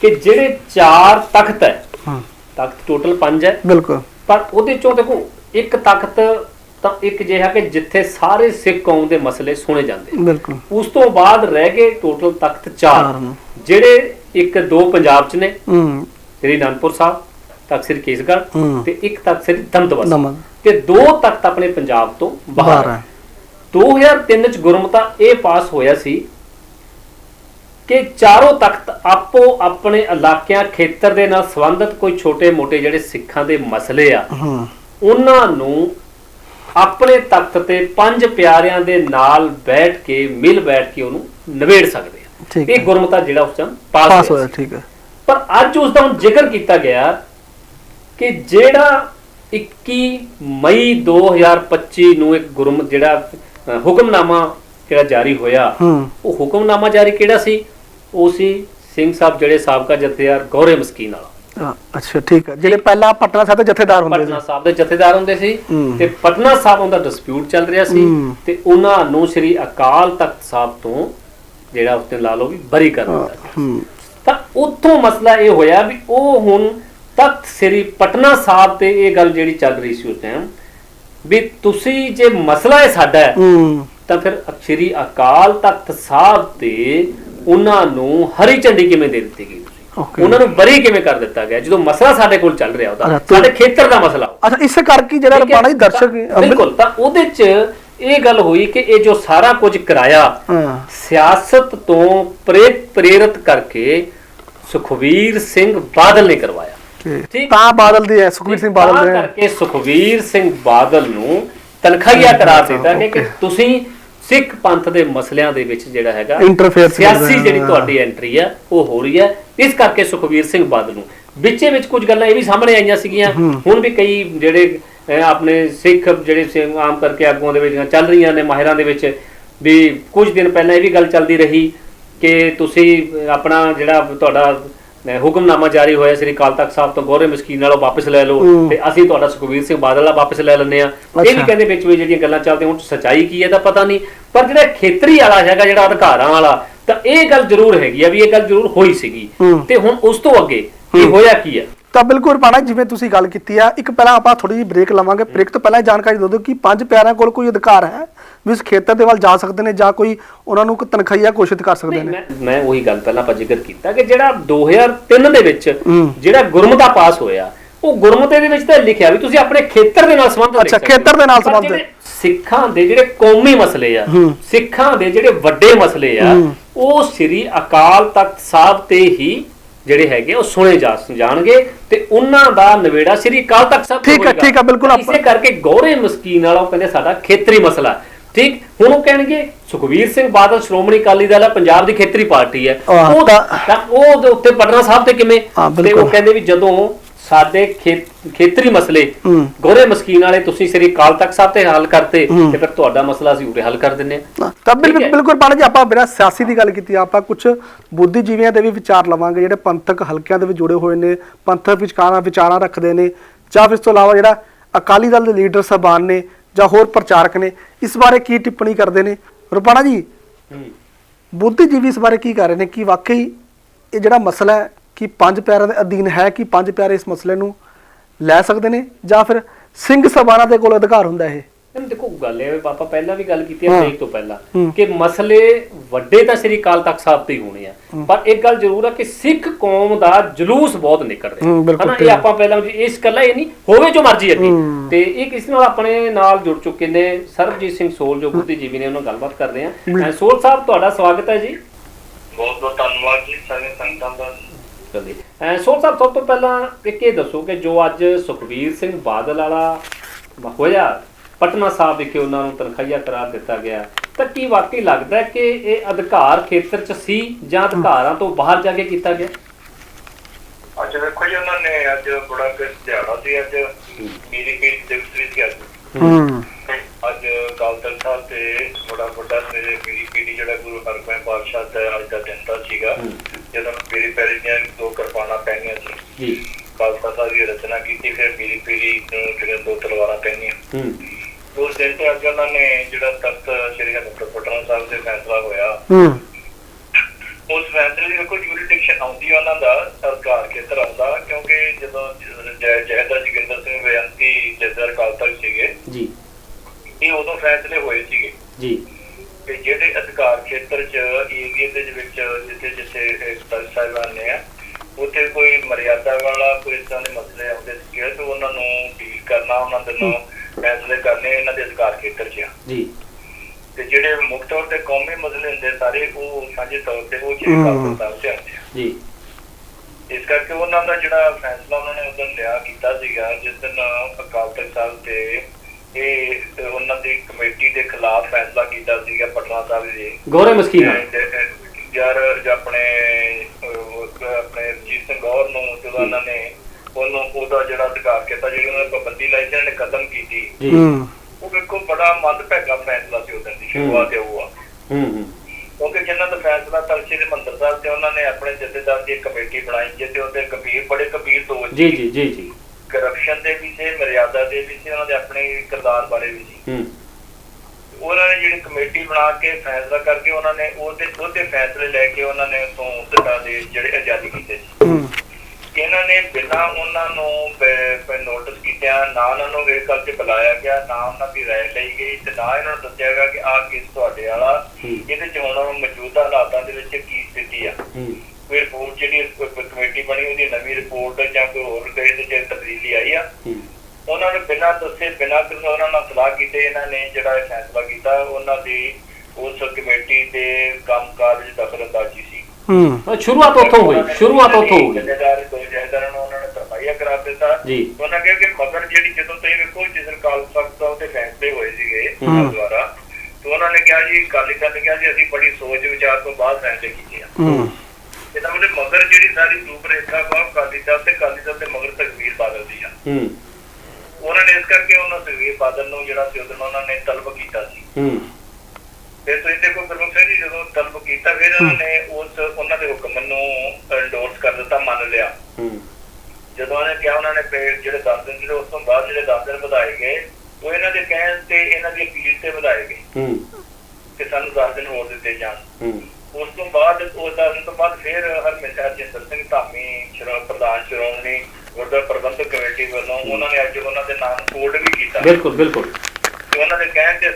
ਕਿ ਜਿਹੜੇ ਚਾਰ ਤਖਤ ਹੈ ਹਾਂ। ਤਖਤ ਟੋਟਲ ਪੰਜ ਹੈ। ਬਿਲਕੁਲ। ਪਰ ਉਹਦੇ ਚੋਂ ਦੇਖੋ ਇੱਕ ਤਖਤ ਤਾਂ ਇੱਕ ਜਿਹਾ ਕਿ ਜਿੱਥੇ ਸਾਰੇ ਸਿੱਖ ਕੌਮ ਦੇ ਮਸਲੇ ਸੁਣੇ ਜਾਂਦੇ ਬਿਲਕੁਲ। ਉਸ ਤੋਂ ਬਾਅਦ ਰਹਿ ਗਏ ਟੋਟਲ ਤਖਤ ਚਾਰ। 4 ਨੂੰ। ਜਿਹੜੇ ਇੱਕ ਦੋ ਪੰਜਾਬ 'ਚ ਨੇ। ਹੂੰ। ਸ੍ਰੀ ਅਨੰਦਪੁਰ ਸਾਹਿਬ ਤਖਤ ਸ੍ਰੀ ਕੇਸਗੜ੍ਹ। ਤੇ ਇੱਕ ਤਖਤ ਸ੍ਰੀ ਦਮਦਮਾ ਤੇ ਦੋ ਤਖਤ ਆਪਣੇ ਪੰਜਾਬ ਤੋਂ ਬਾਹਰ ਹੈ। 2003 ਚ ਗੁਰਮਤਾ ਇਹ ਪਾਸ ਹੋਇਆ ਸੀ ਕਿ ਚਾਰੋਂ ਤਖਤ ਆਪੋ ਆਪਣੇ ਇਲਾਕਿਆਂ ਖੇਤਰ ਦੇ ਨਾਲ ਸੰਬੰਧਿਤ ਕੋਈ ਛੋਟੇ-ਮੋਟੇ ਜਿਹੜੇ ਸਿੱਖਾਂ ਦੇ ਮਸਲੇ ਆ ਉਹਨਾਂ ਨੂੰ ਆਪਣੇ ਤਖਤ ਤੇ ਪੰਜ ਪਿਆਰਿਆਂ ਦੇ ਨਾਲ ਬੈਠ ਕੇ ਮਿਲ ਬੈਠ ਕੇ ਉਹਨੂੰ ਨਿਬੇੜ ਸਕਦੇ ਆ। ਇਹ ਗੁਰਮਤਾ ਜਿਹੜਾ ਉਸ ਟਾਈਮ ਪਾਸ ਹੋਇਆ। ਠੀਕ ਹੈ। ਪਰ ਅੱਜ ਉਸ ਦਾ ਹੁਣ ਜ਼ਿਕਰ ਕੀਤਾ ਗਿਆ ਕਿ ਜਿਹੜਾ 21 ਮਈ 2025 ਨੂੰ ਇੱਕ ਗੁਰਮ ਜਿਹੜਾ ਹੁਕਮਨਾਮਾ ਜਿਹੜਾ ਜਾਰੀ ਹੋਇਆ ਉਹ ਹੁਕਮਨਾਮਾ ਜਾਰੀ ਕਿਹੜਾ ਸੀ? ਉਹ ਸੀ ਸਿੰਘ ਸਾਹਿਬ ਜਿਹੜੇ ਸਾਬਕਾ ਜਥੇਦਾਰ ਗੌਰੇ ਮਸਕੀਨ ਵਾਲਾ। ਹਾਂ, ਅੱਛਾ ਠੀਕ ਹੈ ਜਿਹੜੇ ਪਹਿਲਾਂ ਪਟਨਾ ਸਾਹਿਬ ਦੇ ਜਥੇਦਾਰ ਹੁੰਦੇ ਪਟਨਾ ਸੀ। ਸਾਹਿਬ ਦੇ ਜਥੇਦਾਰ ਹੁੰਦੇ ਸੀ। ਤੇ ਪਟਨਾ ਸਾਹਿਬ ਉਹਦਾ ਡਿਸਪਿਊਟ ਚੱਲ ਰਿਹਾ ਸੀ। ਤੇ ਉਹਨਾਂ ਨੂੰ ਸ੍ਰੀ ਅਕਾਲ ਤਖਤ ਸਾਹਿਬ ਤੋਂ ਜਿਹੜਾ ਉਸਤੇ ਲਾ ਲਓ ਵੀ ਬਰੀ ਕਰ ਦਿੱਤਾ ਤਾਂ ਉੱਥੋਂ ਮਸਲਾ ਇਹ ਹੋਇਆ ਵੀ ਉਹ ਹੁਣ ਤਖਤ ਸ੍ਰੀ ਪਟਨਾ ਸਾਹਿਬ ਤੇ ਇਹ ਗੱਲ ਜਿਹੜੀ ਚੱਲ ਰਹੀ ਸੀ ਉਸ ਟਾਈਮ ਵੀ ਤੁਸੀਂ ਜੇ ਮਸਲਾ ਹੈ ਸਾਡਾ ਹੂੰ। ਤਾਂ ਫਿਰ ਸ੍ਰੀ ਅਕਾਲ ਤਖਤ ਸਾਹਿਬ ਤੇ ਉਹਨਾਂ ਨੂੰ ਹਰੀ ਝੰਡੀ ਕਿਵੇਂ ਦੇ ਦਿੱਤੀ ਗਈ. ਉਹਨਾਂ ਨੂੰ ਬਰੀ ਕਿਵੇਂ ਕਰ ਦਿੱਤਾ ਗਿਆ ਜਦੋਂ ਮਸਲਾ ਸਾਡੇ ਕੋਲ ਚੱਲ ਰਿਹਾ ਉਹਦਾ ਸਾਡੇ ਖੇਤਰ ਦਾ ਮਸਲਾ। ਅੱਛਾ ਇਸੇ ਕਰਕੇ ਜਿਹੜਾ? ਰਪਾਣਾ ਜੀ ਦਰਸ਼ਕ ਬਿਲਕੁਲ ਤਾਂ ਉਹਦੇ ਚ ਇਹ ਗੱਲ ਹੋਈ ਕਿ ਇਹ ਜੋ ਸਾਰਾ ਕੁਝ ਕਰਾਇਆ ਸਿਆਸਤ ਤੋਂ ਪ੍ਰੇਰਿਤ ਪ੍ਰੇਰਿਤ ਕਰਕੇ ਸੁਖਵੀਰ ਸਿੰਘ ਬਾਦਲ ਨੇ ਕਰਵਾਇਆ ਠੀਕ। ਤਾਂ ਬਾਦਲ ਦੀ ਸੁਖਵੀਰ ਸਿੰਘ ਬਾਦਲ ਦੇ ਕਰਕੇ ਸੁਖਵੀਰ ਸਿੰਘ ਬਾਦਲ ਨੂੰ ਤਨਖਾਹੀਆ ਕਰਾਰ ਦਿੱਤਾ ਕਿ ਤੁਸੀਂ ਸਿੱਖ ਪੰਥ ਦੇ ਮਸਲਿਆਂ ਦੇ ਵਿੱਚ ਜਿਹੜਾ ਹੈਗਾ ਸਿਆਸੀ। ਜਿਹੜੀ ਤੁਹਾਡੀ ਐਂਟਰੀ ਆ ਉਹ ਹੋ ਰਹੀ ਹੈ। ਇਸ ਕਰਕੇ ਸੁਖਵੀਰ ਸਿੰਘ ਬਾਦਲ ਨੂੰ ਵਿੱਚੇ ਵਿੱਚ ਕੁਝ ਗੱਲਾਂ ਇਹ ਵੀ ਸਾਹਮਣੇ ਆਈਆਂ ਸੀਗੀਆਂ। ਹੁਣ ਵੀ ਕਈ ਜਿਹੜੇ ਆਪਣੇ ਸਿੱਖ ਜਿਹੜੇ ਸਿੰਘ ਆਮ ਕਰਕੇ ਆਗੂਆਂ ਦੇ ਵਿੱਚ ਚੱਲ ਰਹੀਆਂ ਨੇ ਮਾਹਿਰਾਂ ਦੇ ਵਿੱਚ ਵੀ ਕੁਝ ਦਿਨ ਪਹਿਲਾਂ ਇਹ ਵੀ ਗੱਲ ਚੱਲਦੀ ਰਹੀ ਕਿ ਤੁਸੀਂ ਆਪਣਾ ਜਿਹੜਾ ਤੁਹਾਡਾ ਹੁਕਮਨਾਮਾ ਜਾਰੀ ਹੋਇਆ ਸ੍ਰੀ ਅਕਾਲ ਤਖਤ ਸਾਹਿਬ ਤੋਂ ਗੌਰੇ ਮਸਕੀਨ ਨਾਲੋਂ ਵਾਪਸ ਲੈ ਲਓ। ਤੇ ਅਸੀਂ ਤੁਹਾਡਾ ਸੁਖਵੀਰ ਸਿੰਘ ਬਾਦਲ ਦਾ ਵਾਪਸ ਲੈ ਲੈਂਦੇ ਆ ਇਹ ਵੀ। ਕਹਿੰਦੇ ਵਿੱਚ ਵੀ ਜਿਹੜੀਆਂ ਗੱਲਾਂ ਚੱਲਦੀਆਂ ਹੁਣ ਸੱਚਾਈ ਕੀ ਹੈ ਤਾਂ ਪਤਾ ਨਹੀਂ ਪਰ ਜਿਹੜਾ ਖੇਤਰੀ ਵਾਲਾ ਹੈਗਾ ਜਿਹੜਾ ਅਧਿਕਾਰਾਂ ਵਾਲਾ ਤਾਂ ਇਹ ਗੱਲ ਜ਼ਰੂਰ ਹੈਗੀ ਆ ਵੀ ਇਹ ਗੱਲ ਜ਼ਰੂਰ ਹੋਈ ਸੀਗੀ। ਤੇ ਹੁਣ ਉਸ ਤੋਂ ਅੱਗੇ ਇਹ ਹੋਇਆ ਕੀ ਹੈ ਤਾਂ ਬਿਲਕੁਲ ਪਾਣਾ ਜਿਵੇਂ ਤੁਸੀਂ ਗੱਲ ਕੀਤੀ ਆ ਇੱਕ ਪਹਿਲਾਂ ਆਪਾਂ ਥੋੜੀ ਜਿਹੀ ਬ੍ਰੇਕ ਲਵਾਂਗੇ ਬ੍ਰੇਕ ਤੋਂ ਪਹਿਲਾਂ ਜਾਣਕਾਰੀ ਦੇ ਦਿਓ ਕਿ ਪੰਜ ਪਿਆਰਿਆਂ ਕੋਲ ਕੋਈ ਅਧਿਕਾਰ ਹੈ ਵੀ ਇਸ ਖੇਤਰ ਦੇ ਵੱਲ ਜਾ ਸਕਦੇ ਨੇ ਜਾਂ ਕੋਈ ਉਹਨਾਂ ਨੂੰ ਤਨਖਾਹੀਆ ਘੋਸ਼ਿਤ ਕਰ ਸਕਦੇ ਨੇ ਮੈਂ ਉਹੀ ਗੱਲ ਪਹਿਲਾਂ ਆਪਾਂ ਜ਼ਿਕਰ ਕੀਤਾ ਕਿ ਜਿਹੜਾ 2003 ਦੇ ਵਿੱਚ। ਜਿਹੜਾ ਗੁਰਮਤਾ ਪਾਸ ਹੋਇਆ ਉਹ ਗੁਰਮਤੇ ਦੇ ਵਿੱਚ ਤਾਂ ਲਿਖਿਆ ਵੀ ਤੁਸੀਂ ਆਪਣੇ ਖੇਤਰ ਦੇ ਨਾਲ ਸੰਬੰਧ ਅੱਛਾ, ਖੇਤਰ ਦੇ ਨਾਲ ਸੰਬੰਧ। ਸਿੱਖਾਂ ਦੇ ਜਿਹੜੇ ਕੌਮੀ ਮਸਲੇ ਆ। ਸਿੱਖਾਂ ਦੇ ਜਿਹੜੇ ਵੱਡੇ ਮਸਲੇ ਆ। ਉਹ ਸ੍ਰੀ ਅਕਾਲ ਤਖਤ ਸਾਹਿਬ ਤੇ ਹੀ ਜਿਹੜੇ ਹੈਗੇ ਉਹ ਸੁਣੇ ਜਾ ਜਾਣਗੇ ਤੇ ਉਹਨਾਂ ਦਾ ਨਵੇੜਾ ਸ੍ਰੀ ਅਕਾਲ ਤਖਤ ਸਾਹਿਬ ਠੀਕ ਹੈ। ਠੀਕ ਹੈ, ਬਿਲਕੁਲ ਆਪਾਂ- ਇਸੇ ਕਰਕੇ ਗੌਰੇ ਮਸਕੀਨ ਵਾਲਾ ਉਹ ਕਹਿੰਦੇ ਸਾਡਾ ਖੇਤਰੀ ਮਸਲਾ। ਠੀਕ ਹੁਣ ਉਹ ਕਹਿਣਗੇ ਸੁਖਵੀਰ ਸਿੰਘ ਬਾਦਲ ਸ਼੍ਰੋਮਣੀ ਅਕਾਲੀ ਦਲ ਹੈ ਪੰਜਾਬ ਦੀ ਖੇਤਰੀ ਪਾਰਟੀ ਹੈ ਆਹ, ਉਹ ਤਾਂ- ਤਾਂ ਉਹ ਉਹਦੇ ਉੱਤੇ ਪਟਨਾ ਸਾਹਿਬ ਤੇ ਕਿਵੇਂ ਹਾਂ, ਤੇ ਬਿਲਕੁਲ। ਉਹ ਕਹਿੰਦੇ ਵੀ ਜਦੋਂ ਸਾਡੇ ਖੇਤ- ਖੇਤਰੀ ਮਸਲੇ ਹੂੰ। ਗੋਰੇ ਮਸਕੀਨ ਵਾਲੇ ਤੁਸੀਂ ਸ੍ਰੀ ਅਕਾਲ ਤਖਤ ਸਾਹਿਬ ਤੇ ਹੱਲ ਕਰਤੇ ਹੂੰ। ਤੇ ਫਿਰ ਤੁਹਾਡਾ ਮਸਲਾ ਅਸੀਂ ਉਰੇ ਹੱਲ ਕਰ ਦਿੰਨੇ ਹਾਂ ਤਾਂ ਠੀਕ ਬਿਲਕੁਲ ਹੈ। ਬਿਲਕੁਲ ਪਾਣਾ ਜੀ ਆਪਾਂ ਬਿਨਾਂ ਸਿਆਸੀ ਦੀ ਗੱਲ ਕੀਤੀ ਆਪਾਂ ਕੁਝ ਬੁੱਧੀਜੀਵੀਆਂ ਦੇ ਵੀ ਵਿਚਾਰ ਲਵਾਂਗੇ ਜਿਹੜੇ ਪੰਥਕ ਹਲਕਿਆਂ ਦੇ ਵਿੱਚ ਜੁੜੇ ਹੋਏ ਨੇ ਪੰਥਕ ਵਿਚਾਰਾਂ ਵਿਚਾਰਾਂ ਰੱਖਦੇ ਨੇ ਜਾਂ ਫਿਰ ਇਸ ਤੋਂ ਇਲਾਵਾ ਜਿਹੜਾ ਅਕਾਲੀ ਦਲ ਦੇ ਲੀਡਰ ਸਾਹਿਬਾਨ ਨੇ ਜਾਂ ਹੋਰ ਪ੍ਰਚਾਰਕ ਨੇ ਇਸ ਬਾਰੇ ਕੀ ਟਿੱਪਣੀ ਕਰਦੇ ਨੇ? ਰੁਪਾਣਾ ਜੀ ਬੁੱਧੀਜੀਵੀ ਇਸ ਬਾਰੇ ਕੀ ਕਰ ਰਹੇ ਨੇ? ਕਿ ਵਾਕਈ ਇਹ ਜਿਹੜਾ ਮਸਲਾ ਹੈ ਕਿ ਪੰਜ ਪਿਆਰਿਆਂ ਦੇ ਅਧੀਨ ਹੈ ਕਿ ਪੰਜ ਪਿਆਰੇ ਇਸ ਮਸਲੇ ਨੂੰ ਲੈ ਸਕਦੇ ਨੇ? ਜਾਂ ਫਿਰ ਸਿੰਘ ਸਭਾਨਾਂ ਦੇ ਕੋਲ ਅਧਿਕਾਰ ਹੁੰਦਾ ਇਹ? ਹੁਣ ਦੇਖੋ ਗੱਲ ਇਹ ਹੈ ਪਾਪਾ ਪਹਿਲਾਂ ਵੀ ਗੱਲ ਕੀਤੀ ਹੈ। ਬ੍ਰੇਕ ਤੋਂ ਪਹਿਲਾਂ। ਕਿ ਮਸਲੇ ਵੱਡੇ ਤਾਂ ਸ੍ਰੀ ਅਕਾਲ ਤਖਤ ਸਾਹਿਬ ਤੇ ਹੀ ਹੋਣੇ ਆ ਪਰ ਇੱਕ ਗੱਲ ਜ਼ਰੂਰ ਹੈ ਕਿ ਸਿੱਖ ਕੌਮ ਦਾ ਜਲੂਸ ਬਹੁਤ ਨਿਕਲ ਹੂੰ, ਰਿਹਾ ਬਿਲਕੁਲ ਹਨਾ ਇਹ। ਆਪਾਂ ਪਹਿਲਾਂ ਇਸ ਕੱਲਾ ਇਹ ਨਹੀਂ ਹੋਵੇ ਜੋ ਮਰਜ਼ੀ ਅੱਗੇ। ਤੇ ਇਹ ਕਿਸ ਨਾਲ ਆਪਣੇ ਨਾਲ ਜੁੜ ਚੁੱਕੇ ਨੇ? ਸਰਬਜੀਤ ਸਿੰਘ ਸੋਲ ਜੋ ਬੁੱਧੀਜੀਵੀ ਨੇ ਉਹਨਾਂ ਨਾਲ ਗੱਲਬਾਤ ਕਰਦੇ ਆ ਸੋਲ ਸਾਹਿਬ ਤੁਹਾਡਾ ਸਵਾਗਤ ਹੈ ਜੀ। ਬਹੁਤ ਬਹੁਤ ਧੰਨਵਾਦ ਜੀ ਸਾਰੇ ਸੰਗਤਾਂ ਦਾ। ਚਲੋ ਸੋਲ ਸਾਹਿਬ ਸਭ ਤੋਂ ਪਹਿਲਾਂ ਇੱਕ ਇਹ ਦੱਸੋ ਕਿ ਜੋ ਅੱਜ ਸੁਖਵੀਰ ਸਿੰਘ ਬਾਦਲ ਵਾਲਾ ਹੋਇਆ ਪਟਨਾ ਸਾਹਿਬ ਵਿਖੇ ਉਹਨਾਂ ਨੂੰ ਤਨਖਾਹੀਆ ਕਰਾਰ ਦਿੱਤਾ ਗਿਆ। ਤਾਂ ਕੀ ਵਾਕਈ ਲੱਗਦਾ ਹੈ ਕਿ ਇਹ ਅਧਿਕਾਰ ਖੇਤਰ 'ਚ ਸੀ ਜਾਂ ਅਧਿਕਾਰਾਂ ਤੋਂ ਬਾਹਰ ਜਾ ਕੇ ਕੀਤਾ ਗਿਆ? ਅੱਜ ਵੇਖੋ ਜੀ ਉਹਨਾਂ ਨੇ ਅੱਜ ਬੜਾ ਕੁ ਦਿਹਾੜਾ ਸੀ ਅੱਜ ਮੇਰੀ ਪੀਰ ਦਿਵਸ ਵੀ ਸੀ। ਅੱਜ ਹੂੰ ਅੱਜ ਸਾਹਿਬ ਤੇ ਬੜਾ ਵੱਡਾ ਤੇ ਮੇਰੀ ਪੀੜੀ ਜਿਹੜਾ ਗੁਰੂ ਹਰਗੋਬਿੰਦ ਪਾਤਸ਼ਾਹ ਦਾ ਅੱਜ ਦਾ ਦਿਨ ਦਾ ਸੀਗਾ ਜਦੋਂ ਮੇਰੀ ਪੈਰੀ ਦੀਆਂ ਦੋ ਕਿਰਪਾਨਾਂ ਪੈਣੀਆਂ ਸੀ। ਜੀ। ਸਾਹਿਬ ਦੀ ਰਚਨਾ ਕੀਤੀ ਫਿਰ ਮੇਰੀ ਪੀੜੀ ਨੂੰ ਜਿਹੜੇ ਦੋ ਤਲਵਾਰਾਂ ਪੈਣੀਆਂ। ਹੂੰ। ਉਸ ਦਿਨ ਤੇ ਅੱਜ ਉਹਨਾਂ ਨੇ ਜਿਹੜਾ ਤਖਤ ਸ੍ਰੀ ਹਰਿਮੰਦਰ ਪਟਨਾ ਸਾਹਿਬ ਦੇ ਫੈਸਲਾ ਹੋਇਆ ਹੂੰ। ਉਸ ਫੈਸਲੇ ਦੀ ਕੋਈ ਜੁਰਿਡਿਕਸ਼ਨ ਆਉਂਦੀ ਉਹਨਾਂ ਦਾ ਸਰਕਾਰ ਖੇਤਰ ਆਉਂਦਾ ਕਿਉਂਕਿ ਜਦੋਂ ਜੈ ਜੈਦਾ ਜਗਿੰਦਰ ਸਿੰਘ ਬੇਅੰਤੀ ਜਦਰ ਕਾਲ ਤੱਕ ਸੀਗੇ ਜੀ। ਇਹ ਉਦੋਂ ਫੈਸਲੇ ਹੋਏ ਸੀਗੇ। ਜੀ। ਕਿ ਜਿਹੜੇ ਅਧਿਕਾਰ ਖੇਤਰ 'ਚ ਏਰੀਏ ਦੇ ਵਿੱਚ ਜਿੱਥੇ ਜਿੱਥੇ ਤਖਤ ਸਾਹਿਬਾਨ ਨੇ ਆ ਉੱਥੇ ਕੋਈ ਮਰਿਆਦਾ ਵਾਲਾ ਕੋਈ ਇਸ ਤਰ੍ਹਾਂ ਦੇ ਮਸਲੇ ਆਉਂਦੇ ਸੀਗੇ ਤਾਂ ਉਹਨਾਂ ਨੂੰ ਡੀਲ ਕਰਨਾ ਉਹਨਾਂ ਦੇ ਨੂੰ ਫੈਸਲੇ ਕਰਨੇ ਇਹਨਾਂ ਦੇ ਅਧਿਕਾਰ ਖੇਤਰ 'ਚ ਆ। ਜੀ। ਤੇ ਜਿਹੜੇ ਮੁੱਖ ਤੌਰ ਤੇ ਕੌਮੀ ਮਸਲੇ ਹੁੰਦੇ ਸਾਰੇ ਉਹ ਸਾਂਝੇ ਤੌਰ ਤੇ ਉਹ ਜਿਹੜੇ 'ਚ ਆਉਂਦੇ ਆ। ਜੀ। ਇਸ ਕਰਕੇ ਉਹਨਾਂ ਦਾ ਜਿਹੜਾ ਫੈਸਲਾ ਉਹਨਾਂ ਨੇ ਉਦੋਂ ਲਿਆ ਕੀਤਾ ਸੀਗਾ ਜਿਸ ਦਿਨ ਅਕਾਲ ਤਖਤ ਸਾਹਿਬ ਤੇ ਇਹ ਤੇ ਉਹਨਾਂ ਦੀ ਕਮੇਟੀ ਦੇ ਖਿਲਾਫ ਫੈਸਲਾ ਕੀਤਾ ਸੀਗਾ ਪਟਨਾ ਸਾਹਿਬ ਜੀ ਗੌਰੇ ਮਸਕੀਨਾ ਯਾਰ ਜੋ ਆਪਣੇ ਆਪਣੇ ਰਣਜੀਤ ਸਿੰਘ ਗੌਰ ਨੂੰ ਜਦੋਂ ਉਹਨਾਂ ਨੇ ਉਹਨੂੰ ਉਹਦਾ ਜਿਹੜਾ ਅਧਿਕਾਰ ਕੀਤਾ ਜਿਹੜੀ ਉਹਨਾਂ ਨੇ ਪਾਬੰਦੀ ਲਾਈ ਸੀ ਉਹਨਾਂ ਨੇ ਖਤਮ ਕੀਤੀ। ਜੀ। ਹੂੰ। ਉਹ ਵੇਖੋ ਬੜਾ ਮੱਧਭੈਗਾ ਫੈਸਲਾ ਸੀ ਉਦੋਂ ਦੀ ਸ਼ੁਰੂਆਤ ਇਹ ਹੋਆ ਹੂੰ ਹੂੰ। ਕਿਉਂਕਿ ਜਿਨ੍ਹਾਂ ਦਾ ਫੈਸਲਾ ਤਖਤ ਸ੍ਰੀ ਮੰਦਰ ਸਾਹਿਬ ਤੇ ਉਹਨਾਂ ਨੇ ਆਪਣੇ ਜਥੇਦਾਰ ਦੀ ਇੱਕ ਕਮੇਟੀ ਬਣਾਈ ਜਿੱਥੇ ਉਹਦੇ ਗੰਭੀਰ ਬੜੇ ਗੰਭੀਰ ਦੋਸ਼ ਜੀ ਜੀ ਜੀ ਜੀ। ਕਰਪਸ਼ਨ ਦੇ ਵੀ ਸੀ ਮਰਿਆਦਾ ਦੇ ਵੀ ਸੀ ਉਹਨਾਂ ਦੇ ਆਪਣੇ ਕਿਰਦਾਰ ਬਾਰੇ ਵੀ ਸੀ। ਹੂੰ। ਉਹਨਾਂ ਨੇ ਜਿਹੜੀ ਕਮੇਟੀ ਬਣਾ ਕੇ ਫੈਸਲਾ ਕਰਕੇ ਉਹਨਾਂ ਨੇ ਉਹਦੇ ਉਹਦੇ ਫੈਸਲੇ ਲੈ ਕੇ ਉਹਨਾਂ ਨੇ ਤੋਂ ਸਿੱਧਾ ਦੇ ਜਿਹੜੇ ਆਜ਼ਾਦੀ ਕੀਤੇ ਸੀ। ਹੂੰ। ਇਹਨਾਂ ਨੇ ਬਿਨਾਂ ਉਹਨਾਂ ਨੂੰ ਨੋਟਿਸ ਕੀਤਿਆਂ ਨਾ ਉਹਨਾਂ ਨੂੰ ਗੱਲ 'ਚ ਬੁਲਾਇਆ ਗਿਆ ਨਾ ਉਹਨਾਂ ਦੀ ਰਾਏ ਲਈ ਗਈ ਤੇ ਨਾ ਇਹਨਾਂ ਨੂੰ ਦੱਸਿਆ ਗਿਆ ਕਿ ਆਹ ਕੇਸ ਤੁਹਾਡੇ ਵਾਲਾ। ਇਹਦੇ 'ਚ ਹੁਣ ਮੌਜੂਦਾ ਹਾਲਾਤਾਂ ਦੇ ਵਿੱਚ ਕੀ ਸਥਿਤੀ ਆ। ਕੋਈ ਰਿਪੋਰਟ ਜਿਹੜੀ ਕਮੇਟੀ ਬਣੀ ਉਹਦੀ ਨਵੀਂ ਰਿਪੋਰਟ ਜਾਂ ਕੋਈ ਹੋਰ ਦੇ ਚ ਤਬਦੀਲੀ ਆਈ ਆ। ਉਹਨਾਂ ਨੇ ਬਿਨਾਂ ਦੱਸੇ ਬਿਨਾਂ ਕਿਸੇ ਉਹਨਾਂ ਨਾਲ ਸਲਾਹ ਕੀਤੇ ਇਹਨਾਂ ਨੇ ਜਿਹੜਾ ਇਹ ਫੈਸਲਾ ਕੀਤਾ ਉਹਨਾਂ ਦੀ ਉਸ ਕਮੇਟੀ ਦੇ ਕੰਮਕਾਜ ਵਿੱਚ ਦਖਲਅੰਦਾਜ਼ੀ ਸੀ। ਹੂੰ। ਸ਼ੁਰੂਆਤ ਉੱਥੋਂ ਹੋਈ ਸ਼ੁਰੂਆਤ ਉੱਥੋਂ ਹੋ ਗਈ ਜਥੇਦਾਰ ਦੋ ਜਥੇਦਾਰਾਂ ਨੂੰ ਉਹਨਾਂ ਨੇ ਤਰਫਾਈਆ ਕਰਾ ਦਿੱਤਾ। ਜੀ। ਉਹਨਾਂ ਕਿਹਾ ਕਿ ਮਗਰ ਜਿਹੜੀ ਜਦੋਂ ਤੁਸੀਂ ਵੇਖੋ ਜਿਸ ਦਿਨ ਕਾਲ ਤਖਤ ਸਾਹਿਬ ਦੇ ਫੈਸਲੇ ਹੋਏ ਸੀਗੇ। ਉਹਨਾਂ ਦੁਆਰਾ ਤੇ ਉਹਨਾਂ ਨੇ ਕਿਹਾ ਜੀ ਕਾਲੀ ਦਲ ਨੇ ਕਿਹਾ ਜੀ ਅਸੀਂ ਬੜੀ ਸੋਚ ਵਿਚਾਰ ਤੋਂ ਬਾਅਦ ਫੈਸਲੇ ਕੀਤੇ ਆ। ਹੂੰ। ਇਹਦਾ ਮਤਲਬ ਮਗਰ ਜਿਹੜੀ ਸਾਰੀ ਰੂਪਰੇਖਾ ਵਾ ਕਾਲੀ ਦਲ ਤੇ ਕਾਲੀ ਦਲ ਦੇ ਮਗਰ ਤਕਵੀਰ ਬਾਦਲ ਦੀ ਆ। ਹੂੰ। ਉਹਨਾਂ ਨੇ ਇਸ ਕਰਕੇ ਉਹਨਾਂ ਤਕਵੀਰ ਬਾਦਲ ਨੂੰ ਜਿਹੜਾ ਸੀ ਉਹਨਾਂ ਨੇ ਤਲਬ ਕੀਤਾ ਸੀ। ਹੂੰ। ਤੇ ਤੁਸੀਂ ਦੇਖੋ ਗੁਰਮੁਖ ਸਿੰਘ ਜੀ ਜਦੋਂ ਤਲਬ ਕੀਤਾ ਫਿਰ ਉਹਨਾਂ ਨੇ ਉਸ ਉਹਨਾਂ ਦੇ ਹੁਕਮ ਨੂੰ ਇੰਡੋਰਸ ਕਰ ਦਿੱਤਾ ਮੰਨ ਲਿਆ। ਜਦੋਂ ਉਹਨੇ ਕਿਹਾ ਉਹਨਾਂ ਨੇ ਫਿਰ ਜਿਹੜੇ 10 ਦਿਨ ਜਿਹੜੇ ਉਸ ਤੋਂ ਬਾਅਦ ਜਿਹੜੇ 10 ਦਿਨ ਵਧਾਏ ਗਏ ਉਹ ਇਹਨਾਂ ਦੇ ਕਹਿਣ ਤੇ ਇਹਨਾਂ ਦੀ ਅਪੀਲ ਤੇ ਵਧਾਏ ਗਏ। ਕਿ ਸਾਨੂੰ 10 ਦਿਨ ਹੋਰ ਦਿੱਤੇ ਜਾਣ। ਉਸ ਤੋਂ ਬਾਅਦ ਉਸ 10 ਦਿਨ ਤੋਂ ਬਾਅਦ ਫਿਰ ਹਰਮਿੰਦਰ ਜਿੰਦਰ ਸਿੰਘ ਧਾਮੀ ਸ਼੍ਰੋ ਪ੍ਰਧਾਨ ਸ਼੍ਰੋਮਣੀ ਗੁਰਦੁਆਰਾ ਪ੍ਰਬੰਧਕ ਕਮੇਟੀ ਵੱਲੋਂ ਉਹਨਾਂ ਨੇ ਅੱਜ ਉਹਨਾਂ ਦੇ ਨਾਮ ਕੋਡ ਵੀ ਕੀਤਾ। ਬਿਲਕੁਲ ਬਿਲਕੁਲ ਤੇ ਉਹਨਾਂ ਦੇ ਕਹਿਣ ਤੇ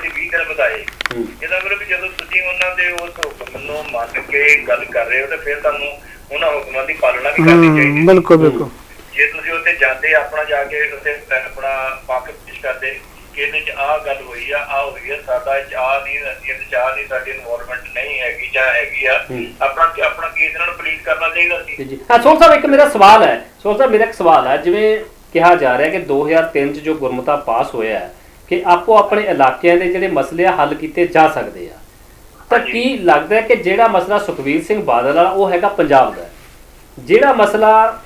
ਅਸੀਂ 20 ਦਿਨ ਵਧਾਏ। ਹੂੰ। ਇਹਦਾ ਮਤਲਬ ਜਦੋਂ ਤੁਸੀਂ ਉਹਨਾਂ ਦੇ ਉਸ ਹੁਕਮ ਨੂੰ ਮੰਨ ਕੇ ਗੱਲ ਕਰ ਰਹੇ ਹੋ ਤਾਂ ਫਿਰ ਤੁਹਾਨੂੰ ਉਹਨਾਂ ਹੁਕਮਾਂ ਦੀ ਪਾਲਣਾ ਵੀ ਕਰਨੀ ਚਾਹੀਦੀ ਹੂੰ। ਬਿਲਕੁਲ ਬਿਲਕੁਲ। ਜੇ ਤੁਸੀਂ ਉੱਥੇ ਜਾਂਦੇ ਆਪਣਾ ਜਾ ਕੇ ਉੱਥੇ ਆਪਣਾ ਪੱਖ ਪੇਸ਼ ਕਰਦੇ ਕਿ ਇਹਦੇ ਚ ਆਹ ਗੱਲ ਹੋਈ ਆ ਆ ਹੋਈ ਆ ਸਾਡਾ ਚਾਹ ਨਹੀਂ ਇਹਦੇ ਚ ਆਹ ਨਹੀਂ ਸਾਡੀ ਇਨਵੋਲਵਮੈਂਟ ਨਹੀਂ ਹੈਗੀ ਜਾਂ ਹੈਗੀ ਆ। ਆਪਣਾ ਆਪਣਾ ਕੇਸ ਇਹਨਾਂ ਨੂੰ ਪਲੀਜ਼ ਕਰਨਾ ਚਾਹੀਦਾ ਸੀ? ਜੀ। ਹਾਂ ਸੋਲ ਸਾਹਿਬ ਇੱਕ ਮੇਰਾ ਸਵਾਲ ਹੈ। ਸੋਲ ਸਾਹਿਬ ਮੇਰਾ ਇੱਕ ਸਵਾਲ ਹੈ। ਜਿਵੇਂ ਕਿਹਾ ਜਾ ਰਿਹਾ ਕਿ 2003 ਚ ਜੋ ਗੁਰਮਤਾ ਪਾਸ ਹੋਇਆ ਹੈ ਕਿ ਆਪੋ ਆਪਣੇ ਇਲਾਕਿਆਂ ਦੇ ਜਿਹੜੇ ਮਸਲੇ ਆ ਹੱਲ ਕੀਤੇ ਜਾ ਸਕਦੇ ਆ। ਤਾਂ। ਕੀ ਲੱਗਦਾ ਹੈ ਕਿ ਜਿਹੜਾ ਮਸਲਾ ਸੁਖਵੀਰ ਸਿੰਘ ਬਾਦਲ ਵਾਲਾ ਉਹ ਹੈਗਾ ਪੰਜਾਬ ਦਾ। ਜਿਹੜਾ ਮਸਲਾ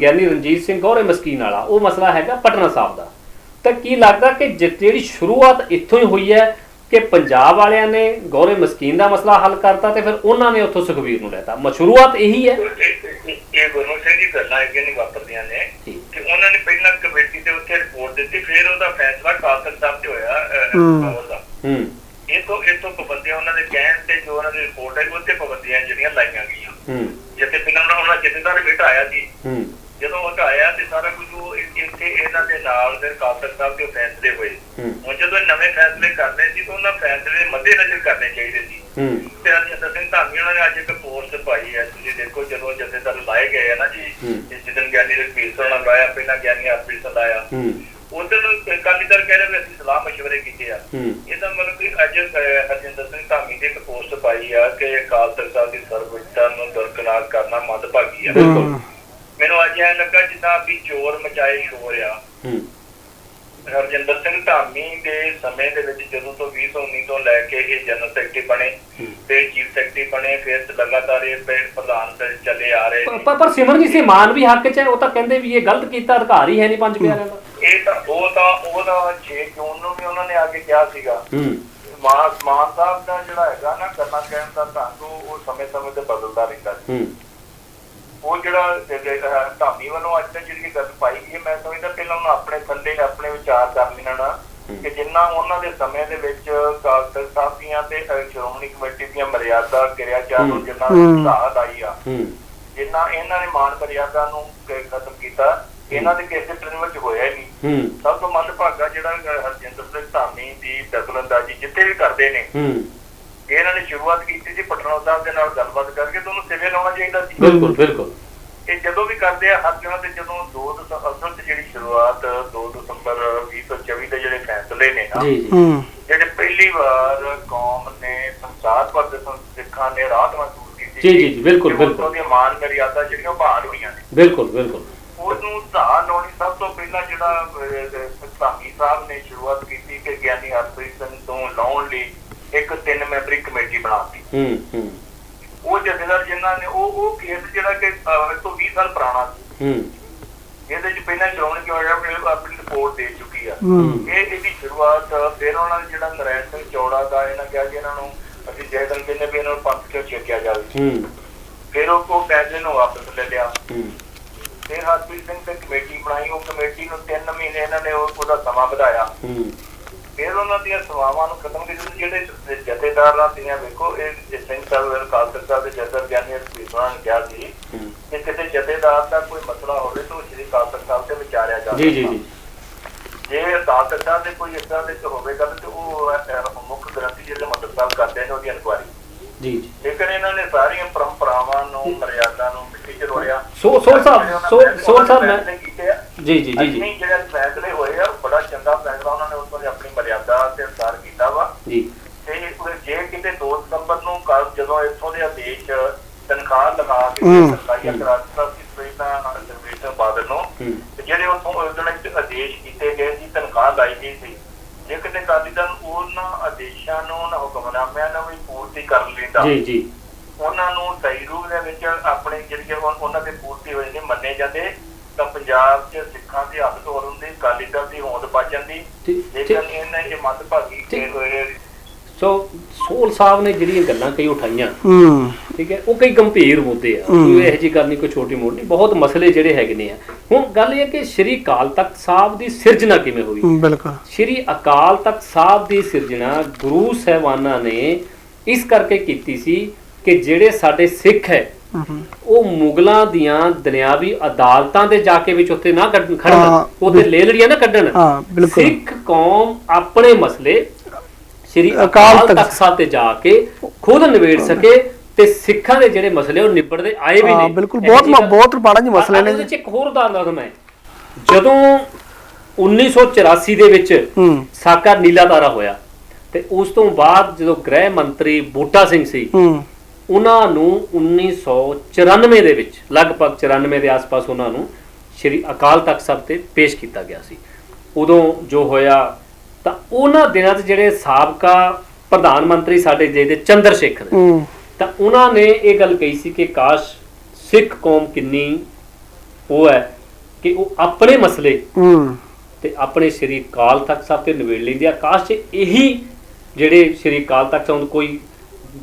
ਗਿਆਨੀ ਰਣਜੀਤ ਸਿੰਘ ਗੌਰੇ ਮਸਕੀਨ ਵਾਲਾ ਉਹ ਮਸਲਾ ਹੈਗਾ ਪਟਨਾ ਸਾਹਿਬ ਦਾ। ਤਾਂ ਕੀ ਲੱਗਦਾ ਕਿ ਜਿਹੜੀ ਸ਼ੁਰੂਆਤ ਇੱਥੋਂ ਹੀ ਹੋਈ ਹੈ ਕਿ ਪੰਜਾਬ ਵਾਲਿਆਂ ਨੇ ਗੌਰੇ ਮਸਕੀਨ ਦਾ ਮਸਲਾ ਹੱਲ ਕਰਤਾ ਤੇ ਫਿਰ ਉਹਨਾਂ ਨੇ ਉੱਥੋਂ ਸੁਖਵੀਰ ਨੂੰ ਲੈਤਾ? ਮ- ਸ਼ੁਰੂਆਤ ਇਹੀ ਹੈ। ਇਹ- ਗੁਰਮੁਖ ਸਿੰਘ ਜੀ ਗੱਲਾਂ ਅੱਗੇ ਨਹੀਂ ਵਾਪਰਦੀਆਂ ਨੇ। ਉਹਨਾਂ ਨੇ ਪਹਿਲਾਂ ਕਮੇਟੀ ਦੇ ਉੱਤੇ ਰਿਪੋਰਟ ਦਿੱਤੀ ਫਿਰ ਉਹਦਾ ਫੈਸਲਾ ਕਾਤਲ ਸਾਹਿਬ ਤੇ ਹੋਇਆ ਹੂੰ। ਇਹ ਤੋਂ ਇਹ ਤੋਂ ਪਾਬੰਦੀਆਂ ਉਹਨਾਂ ਦੇ ਕਹਿਣ ਤੇ ਜੋ ਉਹਨਾਂ ਦੀ ਰਿਪੋਰਟ ਹੈ ਉਹਤੇ ਪਾਬੰਦੀਆਂ ਜਿਹੜੀਆਂ ਲਾਈਆਂ ਗਈਆਂ। ਹੂੰ। ਜਿੱਥੇ ਪਹਿਲਾਂ ਉਹਨਾਂ ਉਹਨਾਂ ਜਿੱਦਾਂ ਬੇਟਾ ਆਇਆ ਸੀ। ਹੂੰ। ਜਦੋਂ ਉਹ ਆਇਆ ਤੇ ਸਾਰਾ ਕੁਝ ਉਹ ਇੱਥੇ ਇਹਨਾਂ ਦੇ ਨਾਲ ਦੇ ਕਾਤਲ ਸਾਹਿਬ ਦੇ ਫੈਸਲੇ ਹੋਏ। ਹੂੰ। ਹੁਣ ਜਦੋਂ ਇਹ ਨਵੇਂ ਫੈਸਲੇ ਕਰਨੇ ਸੀ ਤਾਂ ਉਹਨਾਂ ਫੈਸਲੇ ਦੇ ਮੱਦੇ ਨਜ਼ਰ ਕਰਨੇ ਚਾਹੀਦੇ ਸੀ। ਹੂੰ। ਤੇ ਅੱਜ ਸਿੰਘ ਧਾਮੀ ਉਹਨਾਂ ਨੇ ਅੱਜ ਇੱਕ ਪੋਸਟ ਪਾਈ ਹੈ ਤੁਸੀਂ ਦੇਖੋ ਜਦੋਂ ਜਥੇਦਾਰ ਲਾਏ ਗਏ ਆ ਨਾ ਜੀ ਹੂੰ। ਜਿੱਦਨ ਗਿਆਨੀ ਰਘਬੀਰ ਸਿੰਘ ਲਾਇਆ ਪਹਿਲਾਂ ਗਿਆਨੀ ਆਪੀ ਸਿੰਘ ਲਾਇਆ। ਹੂੰ। ਉਦੋਂ ਕਾਲੀ ਦਲ ਕਹਿ ਰਹੇ ਵੀ ਅਸੀਂ ਸਲਾਹ مشਵਰੇ ਕੀਤੇ ਆ। ਇਹਦਾ ਮਤਲਬ ਕਿ ਅੱਜ ਹਰਜਿੰਦਰ ਸਿੰਘ ਧਾਮੀ ਦੀ ਇੱਕ ਪੋਸਟ ਪਾਈ ਆ ਕਿ ਅਕਾਲ ਤਖਤ ਸਾਹਿਬ ਦੀ ਸਰਵਉੱਚਤਾ ਨੂੰ ਦਰਕਨਾਰ ਕਰਨਾ ਮੰਦਭਾਗੀ ਆ। ਬਿਲਕੁਲ। ਮੈਨੂੰ ਅੱਜ ਐ ਲੱਗਾ ਜਿੱਦਾਂ ਵੀ ਚੋਰ ਮਚਾਏ ਸ਼ੋਰ ਆ ਹੂੰ। ਹਰਜਿੰਦਰ ਸਿੰਘ ਧਾਮੀ ਦੇ ਸਮੇਂ ਦੇ ਵਿੱਚ ਜਦੋਂ ਤੋਂ 2019 ਤੋਂ ਲੈ ਕੇ ਇਹ ਜਨਰਲ ਸੈਕਟਰੀ ਬਣੇ ਤੇ ਚੀਫ ਸੈਕਟਰੀ ਬਣੇ ਫਿਰ ਲਗਾਤਾਰ ਇਹ ਪ- ਪ੍ਰਧਾਨ ਤੇ ਚੱਲੇ ਆ ਰਹੇ ਪਰ ਪਰ ਸਿਮਰਨਜੀਤ ਸਿੰਘ ਮਾਨ ਵੀ ਹੱਕ 'ਚ ਹੈ ਉਹ ਤਾਂ ਕਹਿੰਦੇ ਵੀ ਇਹ ਗਲਤ ਕੀਤਾ ਅਧਿਕਾਰ ਹੀ ਹੈ ਨਹੀਂ ਪੰਜ ਪਿਆਰਿਆਂ ਦਾ। ਇਹ ਤਾਂ ਉਹ ਤਾਂ ਉਹਦਾ 6 ਜੂਨ ਨੂੰ ਵੀ ਉਹਨਾਂ ਨੇ ਆ ਕੇ ਕਿਹਾ ਸੀਗਾ। ਮਾਨ ਸਾਹਿਬ ਦਾ ਜਿਹੜਾ ਹੈਗਾ ਨਾ ਕਰਨਾ ਕਹਿਣ ਦਾ ਢੰਗ ਉਹ ਉਹ ਸਮੇਂ-ਸਮੇਂ ਤੇ ਬਦਲਦਾ ਰਹਿੰਦਾ ਸੀ। ਉਹ ਜਿਹੜਾ ਧਾਮੀ ਵੱਲੋਂ ਅੱਜ ਤੱਕ ਜਿਹੜੀ ਗੱਲ ਪਾਈ ਗਈ ਹੈ, ਮੈਂ ਸਮਝਦਾ ਪਹਿਲਾਂ ਉਹਨਾਂ ਆਪਣੇ ਥੱਲੇ ਆਪਣੇ ਵਿਚਾਰ ਕਰ ਲੈਣਾ ਨਾ ਕਿ ਜਿੰਨਾ ਉਹਨਾਂ ਦੇ ਸਮੇਂ ਦੇ ਵਿੱਚ ਕਾਲਤਕ ਸਾਹਿਬ ਦੀਆਂ ਤੇ ਸ਼੍ਰੋਮਣੀ ਕਮੇਟੀ ਦੀਆਂ ਮਰਿਆਦਾ ਕਿਰਿਆਚਾਰ ਨੂੰ ਜਿੰਨਾ ਸੁਧਾਰ ਆਈ ਆ ਜਿੰਨਾ ਇਹਨਾਂ ਨੇ ਮਾਨ ਮਰਿਆਦਾ ਨੂੰ ਖਤਮ ਕੀਤਾ ਇਹਨਾਂ ਦੇ ਕਿਸੇ ਟ੍ਰੇਨ ਵਿੱਚ ਹੋਇਆ ਹੀ ਨਹੀਂ। ਸਭ ਤੋਂ ਮੰਦਭਾਗਾ ਜਿਹੜਾ ਹਰਜਿੰਦਰ ਸਿੰਘ ਧਾਮੀ ਦੀ ਦਖਲਅੰਦਾਜ਼ੀ ਜਿੱਥੇ ਵੀ ਕਰਦੇ ਨੇ ਇਹਨਾਂ ਨੇ ਸ਼ੁਰੂਆਤ ਕੀਤੀ ਸੀ ਪਟਨਾ ਸਾਹਿਬ ਦੇ ਨਾਲ ਗੱਲਬਾਤ ਕਰਕੇ ਤੁਹਾਨੂੰ ਸਿਵੇ ਲਾਉਣਾ ਚਾਹੀਦਾ ਸੀ। ਬਿਲਕੁਲ ਬਿਲਕੁਲ। ਇਹ ਜਦੋਂ ਵੀ ਕਰਦੇ ਆ ਹਰ ਜਗ੍ਹਾ ਤੇ ਜਦੋਂ 2 ਦਸੰਬਰ 'ਚ ਜਿਹੜੀ ਸ਼ੁਰੂਆਤ 2 ਦਸੰਬਰ 2024 ਦੇ ਜਿਹੜੇ ਫੈਸਲੇ ਨੇ ਨਾ ਜੀ ਜੀ। ਜਿਹੜੇ ਪਹਿਲੀ ਵਾਰ ਕੌਮ ਨੇ ਸੰਸਾਰ ਭਰ ਦੇ ਸਿੱਖਾਂ ਨੇ ਰਾਹਤ ਮਹਿਸੂਸ ਕੀਤੀ ਜੀ, ਜੀ, ਜੀ, ਬਿਲਕੁਲ, ਬਿਲਕੁਲ। ਉੱਥੋਂ ਦੀਆਂ ਮਾਨ ਮਰਿਆਦਾ ਜਿਹੜੀਆਂ ਉਹ ਬਹਾਲ ਹੋਈਆਂ ਨੇ। ਬਿਲਕੁਲ ਬਿਲਕੁਲ। ਉਹਨੂੰ ਧਾਰ ਲਾਉਣੀ ਸਭ ਤੋਂ ਪਹਿਲਾਂ ਜਿਹੜਾ ਧਾਮੀ ਸਾਹਿਬ ਨੇ ਸ਼ੁਰੂਆਤ ਕੀਤੀ ਕਿ ਗਿਆਨੀ ਹਰਪ੍ਰੀਤ ਸਿੰਘ ਤੋਂ ਲਾਉਣ ਲਈ ਇੱਕ ਤਿੰਨ ਮੈਂਬਰੀ ਕਮੇਟੀ ਬਣਾਤੀ। ਹੂੰ ਹੂੰ। ਉਹ ਜਥੇਦਾਰ ਜਿਨ੍ਹਾਂ ਨੇ ਉਹ ਉਹ ਕੇਸ ਜਿਹੜਾ ਕਿ ਇਸ ਤੋਂ 20 ਸਾਲ ਪੁਰਾਣਾ ਸੀ। ਹੂੰ। ਇਹਦੇ ਚ ਪਹਿਲਾਂ ਸ਼੍ਰੋਮਣੀ ਕਮੇਟੀ ਆਪਣੀ ਆਪਣੀ ਰਿਪੋਰਟ ਦੇ ਚੁੱਕੀ ਆ। ਇਹ ਇਹਦੀ ਸ਼ੁਰੂਆਤ ਫਿਰ ਉਹਨਾਂ ਨੇ ਜਿਹੜਾ ਨਰੈਣ ਸਿੰਘ ਚੌੜਾ ਦਾ ਇਹਨਾਂ ਕਿਹਾ ਕਿ ਇਹਨਾਂ ਨੂੰ ਅਸੀਂ ਜੈਦਨ ਕਹਿੰਦੇ ਵੀ ਇਹਨਾਂ ਨੂੰ ਪੰਥ ਕਿਉਂ ਛੇਕਿਆ ਜਾਵੇ। ਹੂੰ। ਫਿਰ ਉਹ ਉਹ ਫੈਸਲੇ ਨੂੰ ਵਾਪਸ ਲੈ ਲਿਆ। ਹੂੰ। ਫਿਰ ਹਰਪ੍ਰੀਤ ਸਿੰਘ ਤੇ ਕਮੇਟੀ ਬਣਾਈ। ਉਹ ਕਮੇਟੀ ਨੂੰ 3 ਮਹੀਨੇ ਇਹਨਾਂ ਨੇ ਉਹ- ਉਹਦਾ ਸਮਾਂ ਵਧਾਇਆ। ਹੂੰ। ਫਿਰ ਉਹਨਾਂ ਦੀਆਂ ਸੇਵਾਵਾਂ ਨੂੰ ਖਤਮ ਕੀਤਾ ਜਿਹੜੇ ਜਥੇਦਾਰਾਂ ਦੀਆਂ ਵੇਖੋ ਇਹ ਸਿੰਘ ਸਾਹਿਬ ਦੇ ਕਾਲਤਕ ਸਾਹਿਬ ਦੇ ਜਥੇਦਾਰ ਗਿਆਨੀ ਉਹਨਾਂ ਨੇ ਕਿਹਾ ਸੀ ਕਿ ਕਿਤੇ ਜਥੇਦਾਰ ਦਾ ਕੋਈ ਮਸਲਾ ਹੋਵੇ ਤਾਂ ਉਹ ਸ਼੍ਰੀ ਕਾਲਤਕ ਸਾਹਿਬ ਤੇ ਵਿਚਾਰਿਆ ਜਾਵੇ। ਜੀ ਜੀ ਜੀ। ਜੇ ਸਾਹਿਬ ਦੇ ਕੋਈ ਇਸ ਤਰ੍ਹਾਂ ਦੇ ਹੋਵੇਗਾ ਤੇ ਉਹ ਮੁੱਖ ਗ੍ਰੰਥੀ ਜਿਹੜੇ ਮੰਦਰ ਸਾਹਿਬ ਕਰਦੇ ਨੇ ਉਹਦੀ ਇਨਕੁਆਰੀ। ਜੀ ਜੀ। ਲੇਕਿਨ ਇਹਨਾਂ ਨੇ ਸਾਰੀਆਂ ਪਰੰਪਰਾਵਾਂ ਨੂੰ ਮਰਿਆਦਾ ਨੂੰ ਮਿੱਟੀ 'ਚ ਰੋੜਿਆ। ਸੋ ਸੋ ਸਾਹਿਬ ਸੋ ਸੋ ਸਾਹਿਬ ਮੈਂ। ਜੀ ਜੀ ਜੀ ਜਿਹੜੇ ਫੈਸਲੇ ਹੋਏ ਆ ਬੜਾ ਚੰਗਾ ਫੈਸਲਾ ਉਹਨਾਂ ਨੇ ਉਸ ਆਪਣੀ ਮਰਿਆਦਾ ਤੇ ਅਨੁਸਾਰ ਕੀਤਾ ਵਾ। ਜੀ। ਤੇ ਉਹ ਜੇ ਕਿਤੇ 2 ਦਸੰਬਰ ਨੂੰ ਕੱਲ ਜਦੋਂ ਇੱਥੋਂ ਦੇ ਆਦੇਸ਼ ਤਨਖਾਹ ਲਗਾ ਕੇ। ਸਰਕਾਰੀ ਕਰਾ ਦਿੱਤਾ ਸੀ ਸਵੇਤਾ ਸਰਵੇਸ਼ਨ ਬਾਦਲ ਨੂੰ। ਜਿਹੜੇ ਉਥੋਂ ਉਹਨਾਂ ਨੇ ਆਦੇਸ਼ ਕੀਤੇ ਗਏ ਸੀ ਤਨਖਾਹ ਲਾਈ ਗਈ ਸੀ। ਜੇ ਕਿਤੇ ਅਕਾਲੀ ਦਲ ਉਹਨਾਂ ਆਦੇਸ਼ਾਂ ਨੂੰ ਉਹਨਾਂ ਹੁਕਮਨਾਮਿਆਂ ਨੂੰ ਵੀ ਪੂਰਤੀ ਕਰ ਲੈਂਦਾ। ਜੀ ਜੀ। ਉਹਨਾਂ ਨੂੰ ਸਹੀ ਰੂਪ ਦੇ ਵਿੱਚ ਆਪਣੇ ਜਿਹੜੇ ਉਹ- ਉਹਨਾਂ ਦੇ ਪੂਰਤੀ ਹੋਏ ਨੇ ਮੰਨੇ ਜਾਂਦੇ। ਤਾਂ ਪੰਜਾਬ 'ਚ ਸਿੱਖਾਂ ਦੀ ਹੱਦ ਤੋਂ ਹੁੰਦੀ ਅਕਾਲੀ ਦਲ ਦੀ ਹੋਂਦ ਵੱਜ ਜਾਂਦੀ ਠੀਕ। ਇਹਨਾਂ ਇਹ ਮੱਧਭਾਗੀ ਠੀਕ। ਹੋਏ ਸੋ ਸੋਲ ਸਾਹਿਬ ਨੇ ਜਿਹੜੀਆਂ ਗੱਲਾਂ ਕਈ ਉਠਾਈਆਂ ਹੂੰ ਠੀਕ ਹੈ ਉਹ ਕਈ ਗੰਭੀਰ ਮੁੱਦੇ ਆ ਕੋਈ ਇਹੋ ਜਿਹੀ ਗੱਲ ਨਹੀਂ ਕੋਈ ਛੋਟੀ ਮੋਟੀ ਨਹੀਂ ਬਹੁਤ ਮਸਲੇ ਜਿਹੜੇ ਹੈਗੇ ਨੇ ਆ ਹੁਣ ਗੱਲ ਇਹ ਕਿ ਸ਼੍ਰੀ ਅਕਾਲ ਤਖਤ ਸਾਹਿਬ ਦੀ ਸਿਰਜਣਾ ਕਿਵੇਂ ਹੋਈ ਬਿਲਕੁਲ ਸ਼੍ਰੀ ਅਕਾਲ ਤਖਤ ਸਾਹਿਬ ਦੀ ਸਿਰਜਣਾ ਗੁਰੂ ਸਾਹਿਬਾਨਾਂ ਨੇ ਇਸ ਕਰਕੇ ਕੀਤੀ ਸੀ ਕਿ ਜਿਹੜੇ ਸਾਡੇ ਸਿੱਖ ਹੂੰ ਉਹ ਮੁਗਲਾਂ ਦੀਆਂ ਦੁਨਿਆਵੀ ਅਦਾਲਤਾਂ ਦੇ ਜਾ ਕੇ ਵਿੱਚ ਉੱਥੇ ਨਾ ਖੜਨ। ਉਹਦੇ ਲੇਲੜੀਆਂ ਨਾ ਕੱਢਣ। ਹਾਂ, ਬਿਲਕੁਲ। ਸਿੱਖ ਕੌਮ ਆਪਣੇ ਮਸਲੇ ਸ਼੍ਰੀ ਅਕਾਲ ਤਖ਼ਤ ਸਾਹਿਬ ਤੇ ਜਾ ਕੇ ਖੁਦ ਨਿਬੇੜ ਸਕੇ ਤੇ ਸਿੱਖਾਂ ਦੇ ਜਿਹੜੇ ਮਸਲੇ ਉਹ ਨਿਬੜਦੇ ਆਏ ਵੀ ਹਾਂ, ਨੇ। ਬਿਲਕੁਲ, ਬਹੁਤ ਬਹੁਤ ਮਾੜਾ ਜਿਹੇ ਮਸਲੇ ਨੇ। ਉਹਦੇ ਚ ਇੱਕ ਹੋਰ ਉਦਾਹਰਨ ਦੱਸਦਾ ਮੈਂ। ਜਦੋਂ 1984 ਦੇ ਵਿੱਚ ਸਾਕਾ ਨੀਲਾ ਤਾਰਾ ਹੋਇਆ ਤੇ ਉਸ ਤੋਂ ਬਾਅਦ ਜਦੋਂ ਗ੍ਰਹਿ ਮੰਤਰੀ ਬੂਟਾ ਸਿੰਘ ਸੀ ਉਹਨਾਂ ਨੂੰ 1994 ਦੇ ਵਿੱਚ ਲਗਭਗ 94 ਦੇ ਆਸ-ਪਾਸ ਉਹਨਾਂ ਨੂੰ ਸ਼੍ਰੀ ਅਕਾਲ ਤਖਤ ਸਾਹਿਬ ਤੇ ਪੇਸ਼ ਕੀਤਾ ਗਿਆ ਸੀ। ਉਦੋਂ ਜੋ ਹੋਇਆ ਤਾਂ ਉਹਨਾਂ ਦਿਨਾਂ 'ਚ ਜਿਹੜੇ ਸਾਬਕਾ ਪ੍ਰਧਾਨ ਮੰਤਰੀ ਸਾਡੇ ਜੇ ਦੇ ਚੰਦਰ ਸ਼ੇਖਰ ਤਾਂ ਉਹਨਾਂ ਨੇ ਇਹ ਗੱਲ ਕਹੀ ਸੀ ਕਿ ਕਾਸ਼ ਸਿੱਖ ਕੌਮ ਕਿੰਨੀ ਉਹ ਹੈ ਕਿ ਉਹ ਆਪਣੇ ਮਸਲੇ ਤੇ ਆਪਣੇ ਸ਼੍ਰੀ ਅਕਾਲ ਤਖਤ ਸਾਹਿਬ ਤੇ ਨਿਬੇੜ ਲੈਂਦੇ ਆ। ਕਾਸ਼ ਇਹੀ ਜਿਹੜੇ ਸ਼੍ਰੀ ਅਕਾਲ ਤਖਤ ਸਾਹਿਬ ਕੋਈ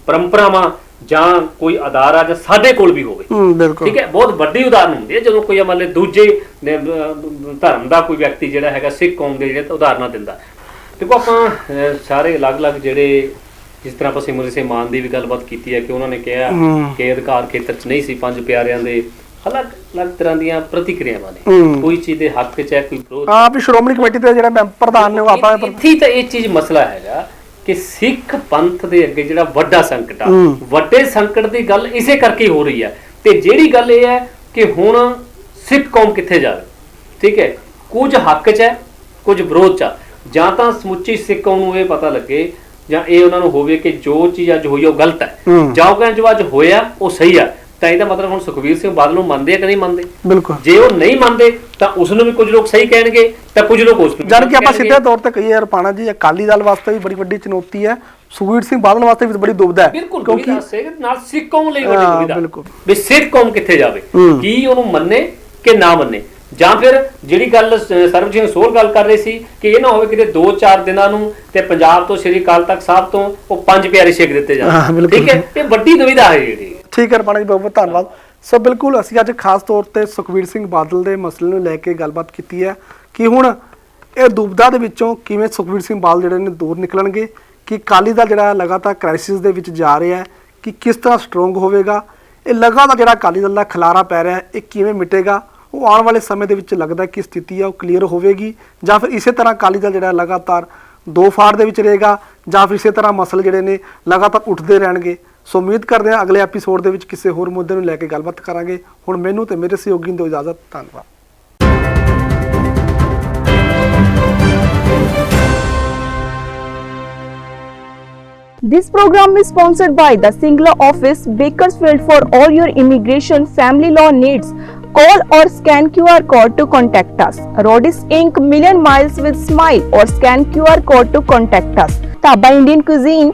ਪਰੰਪਰਾਵਾਂ ਜਾਂ ਕੋਈ ਅਦਾਰਾ ਜਾਂ ਸਾਡੇ ਕੋਲ ਵੀ ਹੋਵੇ ਹੂੰ ਬਿਲਕੁਲ ਠੀਕ ਹੈ ਬਹੁਤ ਵੱਡੀ ਉਦਾਹਰਨ ਹੁੰਦੀ ਹੈ ਜਦੋਂ ਕੋਈ ਮੰਨ ਲਓ ਦੂਜੇ ਨੇ, ਅਹ, ਧਰਮ ਦਾ ਕੋਈ ਵਿਅਕਤੀ ਜਿਹੜਾ ਹੈਗਾ ਸਿੱਖ ਕੌਮ ਦੇ ਜਿਹੜੇ ਉਦਾਹਰਨਾਂ ਦਿੰਦਾ ਦੇਖੋ ਆਪਾਂ ਅਹ, ਸਾਰੇ ਅਲੱਗ-ਅਲੱਗ ਜਿਹੜੇ ਜਿਸ ਤਰ੍ਹਾਂ ਆਪਾਂ ਸਿਮਰਨ ਸਿੰਘ ਮਾਨ ਦੀ ਵੀ ਗੱਲਬਾਤ ਕੀਤੀ ਹੈ ਕਿ ਉਹਨਾਂ ਨੇ ਕਿਹਾ ਹੂੰ। ਕਿ ਅਧਿਕਾਰ ਖੇਤਰ 'ਚ ਨਹੀਂ ਸੀ ਪੰਜ ਪਿਆਰਿਆਂ ਦੇ ਅਲੱਗ-ਅਲੱਗ ਤਰ੍ਹਾਂ ਦੀਆਂ ਪ੍ਰਤੀਕਿਰਿਆਵਾਂ ਨੇ ਹੂੰ। ਕੋਈ ਚੀਜ਼ ਦੇ ਹੱਕ 'ਚ ਹੈ ਕੋਈ ਵਿਰੋਧ ਹਾਂ ਵੀ ਸ਼੍ਰੋਮਣੀ ਕਮੇਟੀ ਦੇ ਜਿਹੜੇ ਮੈਂਬਰ ਪ੍ਰਧਾਨ ਨੇ ਉਹ ਆਪਾਂ ਇੱਥੇ- ਇੱਥੇ ਹੀ ਤਾਂ ਇਹ ਚੀਜ਼ ਮਸਲਾ ਹੈਗਾ ਕਿ ਸਿੱਖ ਪੰਥ ਦੇ ਅੱਗੇ ਜਿਹੜਾ ਵੱਡਾ ਸੰਕਟ ਆ ਹੂੰ। ਵੱਡੇ ਸੰਕਟ ਦੀ ਗੱਲ ਇਸੇ ਕਰਕੇ ਹੀ ਹੋ ਰਹੀ ਹੈ ਤੇ ਜਿਹੜੀ ਗੱਲ ਇਹ ਹੈ ਕਿ ਹੁਣ ਸਿੱਖ ਕੌਮ ਕਿੱਥੇ ਜਾਵੇ ਠੀਕ ਹੈ ਕੁਝ ਹੱਕ 'ਚ ਹੈ ਕੁਝ ਵਿਰੋਧ 'ਚ ਜਾਂ ਤਾਂ ਸਮੁੱਚੀ ਸਿੱਖ ਕੌਮ ਨੂੰ ਇਹ ਪਤਾ ਲੱਗੇ ਜਾਂ ਇਹ ਉਹਨਾਂ ਨੂੰ ਹੋਵੇ ਕਿ ਜੋ ਚੀਜ਼ ਅੱਜ ਹੋਈ ਉਹ ਗਲਤ ਹੈ। ਹੂੰ। ਜਾਂ ਉਹ ਕਹਿੰਦੇ ਜੋ ਅੱਜ ਹੋਇਆ ਉਹ ਸਹੀ ਆ। ਤਾਂ ਇਹਦਾ ਮਤਲਬ ਹੁਣ ਸੁਖਵੀਰ ਸਿੰਘ ਬਾਦਲ ਨੂੰ ਮੰਨਦੇ ਆ ਕਿ ਨਹੀਂ ਮੰਨਦੇ ਬਿਲਕੁਲ ਜੇ ਉਹ ਨਹੀਂ ਮੰਨਦੇ ਤਾਂ ਉਸ ਨੂੰ ਵੀ ਕੁਝ ਲੋਕ ਸਹੀ ਕਹਿਣਗੇ ਤਾਂ ਕੁਝ ਲੋਕ ਉਸ ਨੂੰ ਜਦ ਕਿ ਆਪਾਂ। ਸਿੱਧੇ ਤੌਰ ਤੇ ਕਹੀਏ ਰਪਾਣਾ ਜੀ ਅਕਾਲੀ ਦਲ ਵਾਸਤੇ ਵੀ ਬੜੀ ਵੱਡੀ ਚੁਣੌਤੀ ਹੈ ਸੁਖਬੀਰ ਸਿੰਘ ਬਾਦਲ ਵਾਸਤੇ ਵੀ ਬੜੀ ਦੁਬਦਾ ਹੈ ਕਿਉਂਕਿ ਨਾਲ ਸਿੱਖ ਕੌਮ ਲਈ ਵੱਡੀ ਹਾਂ, ਦੁਵਿਧਾ ਬਿਲਕੁਲ। ਵੀ ਸਿੱਖ ਕੌਮ ਕਿੱਥੇ ਜਾਵੇ। ਕੀ ਉਹਨੂੰ ਮੰਨੇ ਕਿ ਨਾ ਮੰਨੇ ਜਾਂ ਫਿਰ ਜਿਹੜੀ ਗੱਲ ਸਰਬਜੀਤ ਸਿੰਘ ਸੋਲ ਗੱਲ ਕਰ ਰਹੇ ਸੀ ਕਿ ਇਹ ਨਾ ਹੋਵੇ ਕਿਤੇ 2-4 ਦਿਨਾਂ ਨੂੰ ਤੇ ਪੰਜਾਬ ਤੋਂ ਸ੍ਰੀ ਅਕਾਲ ਤਖਤ ਸਾਹਿਬ ਤੋਂ ਉਹ ਪੰਜ ਪਿਆਰੇ ਛੇਕ ਦਿੱਤੇ ਜਾਣ। ਠੀਕ ਹੈ ਇਹ ਵੱਡੀ ਦੁਵਿਧਾ ਹੈ ਜਿਹੜੀ ਠੀਕ ਹੈ ਰਪਾਣਾ ਜੀ, ਬਹੁਤ ਬਹੁਤ ਧੰਨਵਾਦ। ਸੋ ਬਿਲਕੁਲ ਅਸੀਂ ਅੱਜ ਖਾਸ ਤੌਰ ਤੇ ਸੁਖਬੀਰ ਸਿੰਘ ਬਾਦਲ ਦੇ ਮਸਲੇ ਨੂੰ ਲੈ ਕੇ ਗੱਲਬਾਤ ਕੀਤੀ ਹੈ ਕਿ ਹੁਣ ਇਹ ਦੁਬਦਾ ਦੇ ਵਿੱਚੋਂ ਕਿਵੇਂ ਸੁਖਬੀਰ ਸਿੰਘ ਬਾਦਲ ਜਿਹੜੇ ਨੇ ਦੂਰ ਨਿਕਲਣਗੇ, ਕਿ ਅਕਾਲੀ ਦਲ ਜਿਹੜਾ ਲਗਾਤਾਰ ਕ੍ਰਾਈਸਿਸ ਦੇ ਵਿੱਚ ਜਾ ਰਿਹਾ ਹੈ, ਕਿ ਕਿਸ ਤਰ੍ਹਾਂ ਸਟਰੋਂਗ ਹੋਵੇਗਾ, ਇਹ ਲਗਾਤਾਰ ਜਿਹੜਾ ਅਕਾਲੀ ਦਲ ਦਾ ਖਲਾਰਾ ਪੈ ਰਿਹਾ ਹੈ, ਇਹ ਕਿਵੇਂ ਮਿਟੇਗਾ, ਉਹ ਆਉਣ ਵਾਲੇ ਸਮੇਂ ਦੇ ਵਿੱਚ ਲੱਗਦਾ ਕਿ ਸਥਿਤੀ ਆ, ਉਹ ਕਲੀਅਰ ਹੋਵੇਗੀ ਜਾਂ ਫਿਰ ਇਸੇ ਤਰ੍ਹਾਂ ਅਕਾਲੀ ਦਲ ਜਿਹੜਾ ਲਗਾਤਾਰ ਦੋ ਫਾੜ ਦੇ ਵਿੱਚ ਰਹੇਗਾ ਜਾਂ ਫਿਰ ਇਸੇ ਤਰ੍ਹਾਂ ਮਸਲੇ ਜਿਹੜੇ ਨੇ ਲਗਾਤਾਰ ਉੱਠਦੇ ਰਹਿਣਗੇ। ਸੋ ਉਮੀਦ ਕਰਦੇ ਹਾਂ ਅਗਲੇ ਐਪੀਸੋਡ ਦੇ ਵਿੱਚ ਕਿਸੇ ਹੋਰ ਮੁੱਦੇ ਨੂੰ ਲੈ ਕੇ ਗੱਲਬਾਤ ਕਰਾਂਗੇ ਹੁਣ ਮੈਨੂੰ ਤੇ ਮੇਰੇ ਸਹਿਯੋਗੀ ਨੂੰ ਦਿਓ ਇਜਾਜ਼ਤ ਧੰਨਵਾਦ This program is sponsored by the Singla office, Bakersfield for all your immigration family law needs. Call or scan QR code to contact us. Rodis Inc. Million Miles with Smile or scan QR code to contact us. Taba Indian Cuisine,